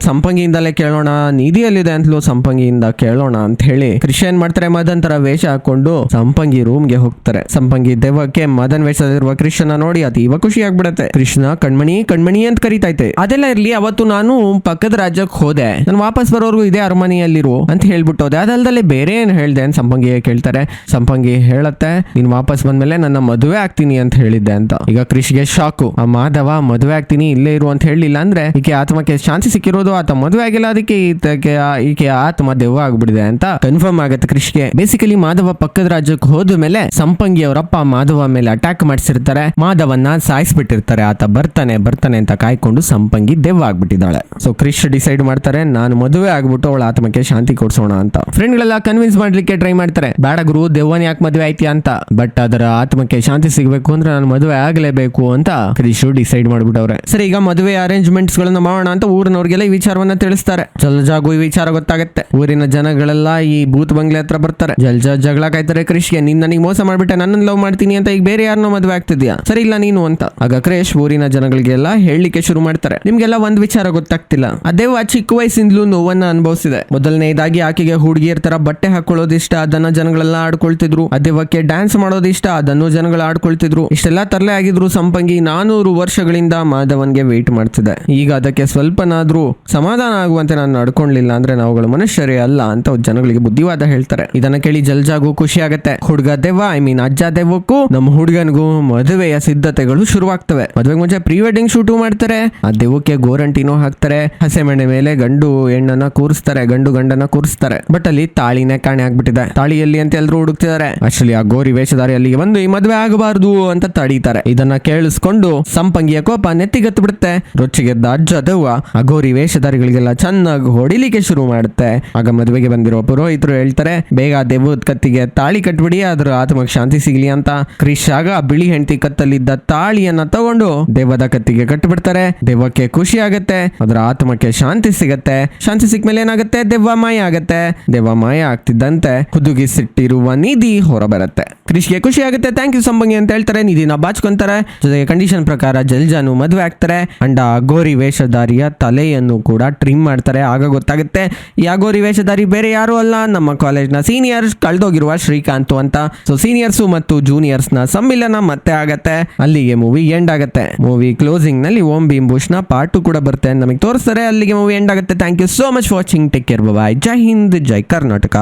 Speaker 1: ಸಂಪಂಗಿಯಿಂದಲೇ ಕೇಳೋಣ, ನಿಧಿಯಲ್ಲಿದೆ ಅಂತಲೂ ಸಂಪಂಗಿಯಿಂದ ಕೇಳೋಣ ಅಂತ ಹೇಳಿ ಕೃಷಿ ಏನ್ ಮಾಡ್ತಾರೆ ಮದನ್ ತರ ವೇಷ ಹಾಕೊಂಡು ಸಂಪಂಗಿ ರೂಮ್ಗೆ ಹೋಗ್ತಾರೆ. ಸಂಪಂಗಿ ದೆವ್ವಕ್ಕೆ ಮದನ್ ವೇಷದಲ್ಲಿರುವ ಕೃಷ್ಣನ ನೋಡಿ ಅತೀವ ಖುಷಿ ಆಗ್ಬಿಡತ್ತೆ ಕೃಷ್ಣ, ಕಣ್ಮಣಿ ಕಣ್ಮಣಿ ಅಂತ ಕರಿತೈತೆ ಅದೆಲ್ಲ ಇರ್ಲಿ, ಅವತ್ತು ನಾನು ಪಕ್ಕದ ರಾಜ್ಯಕ್ಕೆ ಹೋದೆ. ನಾನು ವಾಪಸ್ ಬರೋರ್ಗು ಇದೇ ಅರಮನೆಯಲ್ಲಿರು ಅಂತ ಹೇಳ್ಬಿಟ್ಟು ಹೋದೆ ಬೇರೆ ಏನ್ ಹೇಳ್ದೆ ಅಂತ ಸಂಪಂಗಿ ಕೇಳ್ತಾರೆ. ಸಂಪಂಗಿ ಹೇಳತ್ತೆ, ನೀನ್ ವಾಪಸ್ ಬಂದ್ಮೇಲೆ ನನ್ನ ಮದುವೆ ಆಗ್ತೀನಿ ಅಂತ ಹೇಳಿದ್ದೆ ಅಂತ. ಈಗ ಕೃಷಿಗೆ ಶಾಕು. ಆ ಮಾಧವ, ಮದುವೆ ಆಗ್ತೀನಿ ಇಲ್ಲೇ ಇರು ಅಂತ ಹೇಳಿಲ್ಲ ಅಂದ್ರೆ ಈಕೆ ಆತ್ಮಕ್ಕೆ ಶಾಂತಿ ಸಿಕ್ಕಿರೋದು, ಆತ ಮದುವೆ ಆಗಿಲ್ಲ, ಅದಕ್ಕೆ ಈತಕ್ಕೆ ಈಕೆ ಆತ್ಮ ದೆವ್ವ ಆಗ್ಬಿಡಿದೆ ಅಂತ ಕನ್ಫರ್ಮ್ ಆಗತ್ತೆ ಕೃಷಿಗೆ ಬೇಸಿಕಲಿ ಮಾಧವ ಪಕ್ಕದ ರಾಜ್ಯಕ್ಕೆ ಹೋದ ಮೇಲೆ ಸಂಪಂಗಿ ಅವರಪ್ಪ ಮಾಧವ ಮೇಲೆ ಅಟ್ಯಾಕ್ ಮಾಡಿಸಿರ್ತಾರೆ. ಮಾಧವನ್ನ ಸಾಯಿಸ್ಬಿಟ್ಟಿರ್ತಾರೆ. ಆತ ಬರ್ತಾನೆ ಬರ್ತಾನೆ ಅಂತ ಕಾಯ್ಕೊಂಡು ಸಂಪಂಗಿ ದೆವ್ವ ಆಗ್ಬಿಟ್ಟಿದ್ದಾಳೆ. ಸೊ ಕ್ರಿಶ್ ಡಿಸೈಡ್ ಮಾಡ್ತಾರೆ, ನಾನು ಮದುವೆ ಆಗ್ಬಿಟ್ಟು ಅವಳ ಆತ್ಮಕ್ಕೆ ಶಾಂತಿ ಕೊಡ್ಸೋಣ ಅಂತ. ಫ್ರೆಂಡ್ ಗಳೆಲ್ಲ ಕನ್ವಿನ್ಸ್ ಮಾಡ್ಲಿಕ್ಕೆ ಟ್ರೈ ಮಾಡ್ತಾರೆ. ಬೇಡ ಗುರು, ದೆವ್ವನ್ ಯಾಕೆ ಮದುವೆ ಐತಿ ಅಂತ. ಬಟ್ ಅದರ ಆತ್ಮಕ್ಕೆ ಶಾಂತಿ ಸಿಗಬೇಕು ಅಂದ್ರೆ ನಾನು ಮದುವೆ ಆಗಲೇಬೇಕು ಅಂತ ಕ್ರಿಶು ಡಿಸೈಡ್ ಮಾಡ್ಬಿಟ್ಟವ್ರೆ. ಸರಿ, ಈಗ ಮದುವೆ ಅರೇಂಜ್ಮೆಂಟ್ಸ್ ಗಳನ್ನ ಮಾಡೋಣ ಅಂತ ಊರಿನವ್ರಿಗೆಲ್ಲ ಈ ವಿಚಾರವನ್ನ ತಿಳಿಸ್ತಾರೆ. ಜಲ್ಜಾಗು ಈ ವಿಚಾರ ಗೊತ್ತಾಗುತ್ತೆ. ಊರಿನ ಜನಗಳೆಲ್ಲ ಈ ಬೂತ್ ಬಂಗ್ಲೆ ಹತ್ರ ಬರ್ತಾರೆ. ಜಲ್ಜಾ ಜಗಳ ಕಾಯ್ತಾರೆ ಕ್ರಿಶ್ಗೆ ನೀನ್ ನನಗೆ ಮೋಸ ಮಾಡ್ಬಿಟ್ಟೆ ನನ್ನ ಲವ್ ಮಾಡ್ತೀನಿ ಅಂತ ಈಗ ಬೇರೆ ಯಾರನ್ನೋ ಮದುವೆ ಆಗ್ತಿದ್ಯಾ? ಸರಿ, ಇಲ್ಲ ನೀನು ಅಂತ. ಆಗ ಕ್ರೇಶ್ ಊರಿನ ಜನಗಳಿಗೆಲ್ಲ ಹೇಳಲಿಕ್ಕೆ ಶುರು ಮಾಡ್ತಾರೆ. ನಿಮ್ಗೆಲ್ಲ ಒಂದ್ ವಿಚಾರ ಗೊತ್ತಾಗ್ತಿಲ್ಲ. ಅದೇ ಆ ಚಿಕ್ಕ ವಯಸ್ಸಿಂದಲೂ ನೋವನ್ನ ಅನುಭವಿಸಿದೆ. ಮೊದಲನೇದಾಗಿ ಆಕೆಗೆ ಹುಡುಗಿಯರ್ ತರ ಬಟ್ಟೆ ಹಾಕೊಳ್ಳೋದು ಇಷ್ಟ ಅದನ್ನ ಜನಗಳೆಲ್ಲ ಆಡ್ಕೊಳ್ತಿದ್ರು. ಅದೇವಕ್ಕೆ ಡ್ಯಾನ್ಸ್ ಮಾಡೋದು ಇಷ್ಟ ಅದನ್ನು ಜನಗಳು ಆಡ್ಕೊಳ್ತಿದ್ರು. ಇಷ್ಟೆಲ್ಲ ತರಲೆ ಆಗಿದ್ರು ಸಂಪಂಗಿ ನಾನೂರು ವರ್ಷಗಳಿಂದ ಮಾಧವನ್ಗೆ ವೇಟ್ ಮಾಡ್ತಿದೆ. ಈಗ ಅದಕ್ಕೆ ಸ್ವಲ್ಪನಾದ್ರೂ ಸಮಾಧಾನ ಆಗುವಂತೆ ನಾನು ನಡ್ಕೊಂಡ್ಲಿಲ್ಲ ಅಂದ್ರೆ ನಾವುಗಳು ಮನುಷ್ಯರೇ ಅಲ್ಲ ಅಂತ ಜನಗಳಿಗೆ ಬುದ್ಧಿವಾದ ಹೇಳ್ತಾರೆ. ಇದನ್ನ ಕೇಳಿ ಜಲ್ಜಾಗೂ ಖುಷಿ ಆಗತ್ತೆ. ಹುಡುಗ ದೆವ್ವ ಐ ಮೀನ್ ಅಜ್ಜ ದೇವಕ್ಕೂ ನಮ್ಮ ಹುಡುಗನಿಗೂ ಮದುವೆಯ ಸಿದ್ಧತೆಗಳು ಶುರುವಾಗ್ತವೆ. ಮದುವೆಗೆ ಮುಂಚೆ ಪ್ರೀ ವೆಡ್ಡಿಂಗ್ ಶೂಟು ಮಾಡ್ತಾರೆ. ಆ ದೇವಕ್ಕೆ ಗೋರಂಟಿನೂ ಹಾಕ್ತಾರೆ. ಹಸೆಮೆಣೆ ಮೇಲೆ ಗಂಡು ಹೆಣ್ಣನ್ನ ಕೂರಿಸ್ತಾರೆ, ಗಂಡು ಗಂಡನ್ನ ಕೂರಿಸ್ತಾರೆ. ಬಟ್ ಅಲ್ಲಿ ತಾಳಿನೇ ಕಾಣೆ ಆಗ್ಬಿಟ್ಟಿದೆ. ತಾಳಿಯಲ್ಲಿ ಅಂತ ಎಲ್ರು ಹುಡುಕ್ತಿದ್ದಾರೆ. ಆಕ್ಚುಲಿ ಆ ಗೋರಿ ವೇಷಧಾರಿ ಅಲ್ಲಿಗೆ ಬಂದು ಈ ಮದುವೆ ಆಗಬಾರದು ಅಂತ ತಡೀತಾರೆ. ಇದನ್ನ ಕೇಳಿಸ್ಕೊಂಡು ಸಂಪಂಗಿಯ ಕೋಪ ನೆತ್ತಿಗತ್ತು ಬಿಡುತ್ತೆ. ರೊಚ್ಚಿಗೆದ್ದ ಅಜ್ಜ ದೆವ್ವ ಅಘೋರಿ ವೇಷಧಾರಿಗಳಿಗೆಲ್ಲ ಚೆನ್ನಾಗಿ ಹೊಡಿಲಿಕ್ಕೆ ಶುರು ಮಾಡುತ್ತೆ. ಆಗ ಮದುವೆಗೆ ಬಂದಿರೋ ಪುರೋಹಿತರು ಹೇಳ್ತಾರೆ, ಬೇಗ ದೆವ್ವದ ಕತ್ತಿಗೆ ತಾಳಿ ಕಟ್ಬಿಡಿ ಅದ್ರ ಆತ್ಮಕ್ಕೆ ಶಾಂತಿ ಸಿಗ್ಲಿ ಅಂತ. ಕ್ರಿಶ್ ಆಗ ಬಿಳಿ ಹೆಂಡತಿ ಕತ್ತಲ್ಲಿದ್ದ ತಾಳಿಯನ್ನ ತಗೊಂಡು ದೆವ್ವದ ಕತ್ತಿಗೆ ಕಟ್ಟಿಬಿಡ್ತಾರೆ ದೆವ್ವಕ್ಕೆ ಖುಷಿ ಆಗತ್ತೆ ಅದರ ಆತ್ಮಕ್ಕೆ ಶಾಂತಿ ಸಿಗತ್ತೆ. ಶಾಂತಿ ಸಿಕ್ಮೇಲೆ ಏನಾಗುತ್ತೆ? ದೆವ್ವ ಮಾಯ ಆಗತ್ತೆ. ದೆವ್ವ ಮಾಯ ಆಗ್ತಿದ್ದಂತೆ. ಹುದುಗಿಸಿಟ್ಟಿರುವ ನಿಧಿ ಹೊರಬರುತ್ತೆ. ಕ್ರಿಶ್ಗೆ ಖುಷಿ ಆಗುತ್ತೆ. ಥ್ಯಾಂಕ್ ಯು ಸಂಬಂಗಿ ಅಂತ ಹೇಳ್ತಾರೆ. ನಿಧಿನ ಬಾಚ್ಕೊಂತಾರೆ ಜೊತೆಗೆ ಕಂಡೀಷನ್ ಪ್ರಕಾರ ಜಲ್ಜಾನು ಮದುವೆ ಆಗ್ತಾರೆ. ಅಂಡ್ ಗೋರಿ ವೇಷಧಾರಿಯ ತಲೆಯನ್ನು ಕೂಡ ಟ್ರಿಮ್ ಮಾಡ್ತಾರೆ. ಆಗ ಗೊತ್ತಾಗುತ್ತೆ ಈ ಅಗೋರಿ ವೇಷಧಾರಿ ಬೇರೆ ಯಾರು ಅಲ್ಲ. ನಮ್ಮ ಕಾಲೇಜ್ನ ಸೀನಿಯರ್ಸ್ ಕಳೆದೋಗಿರುವ ಶ್ರೀಕಾಂತ್ ಅಂತ. ಸೊ ಸೀನಿಯರ್ಸ್ ಮತ್ತು ಜೂನಿಯರ್ಸ್ನ ಸಮ್ಮಿಲನ ಮತ್ತೆ ಆಗತ್ತೆ. ಅಲ್ಲಿಗೆ ಮೂವಿ ಎಂಡ್ ಆಗುತ್ತೆ. ಮೂವಿ ಕ್ಲೋಸಿಂಗ್ನಲ್ಲಿ ಓಂ ಭೀಮ್ ಭೂಷಣ ಪಾರ್ಟ್ ಕೂಡ ಬರುತ್ತೆ ನಮಗೆ ತೋರಿಸ್ತಾರೆ. ಅಲ್ಲಿಗೆ ಮೂವಿ ಎಂಡ್ ಆಗುತ್ತೆ. Thank you so much watching take care bye Jai Hind Jai Karnataka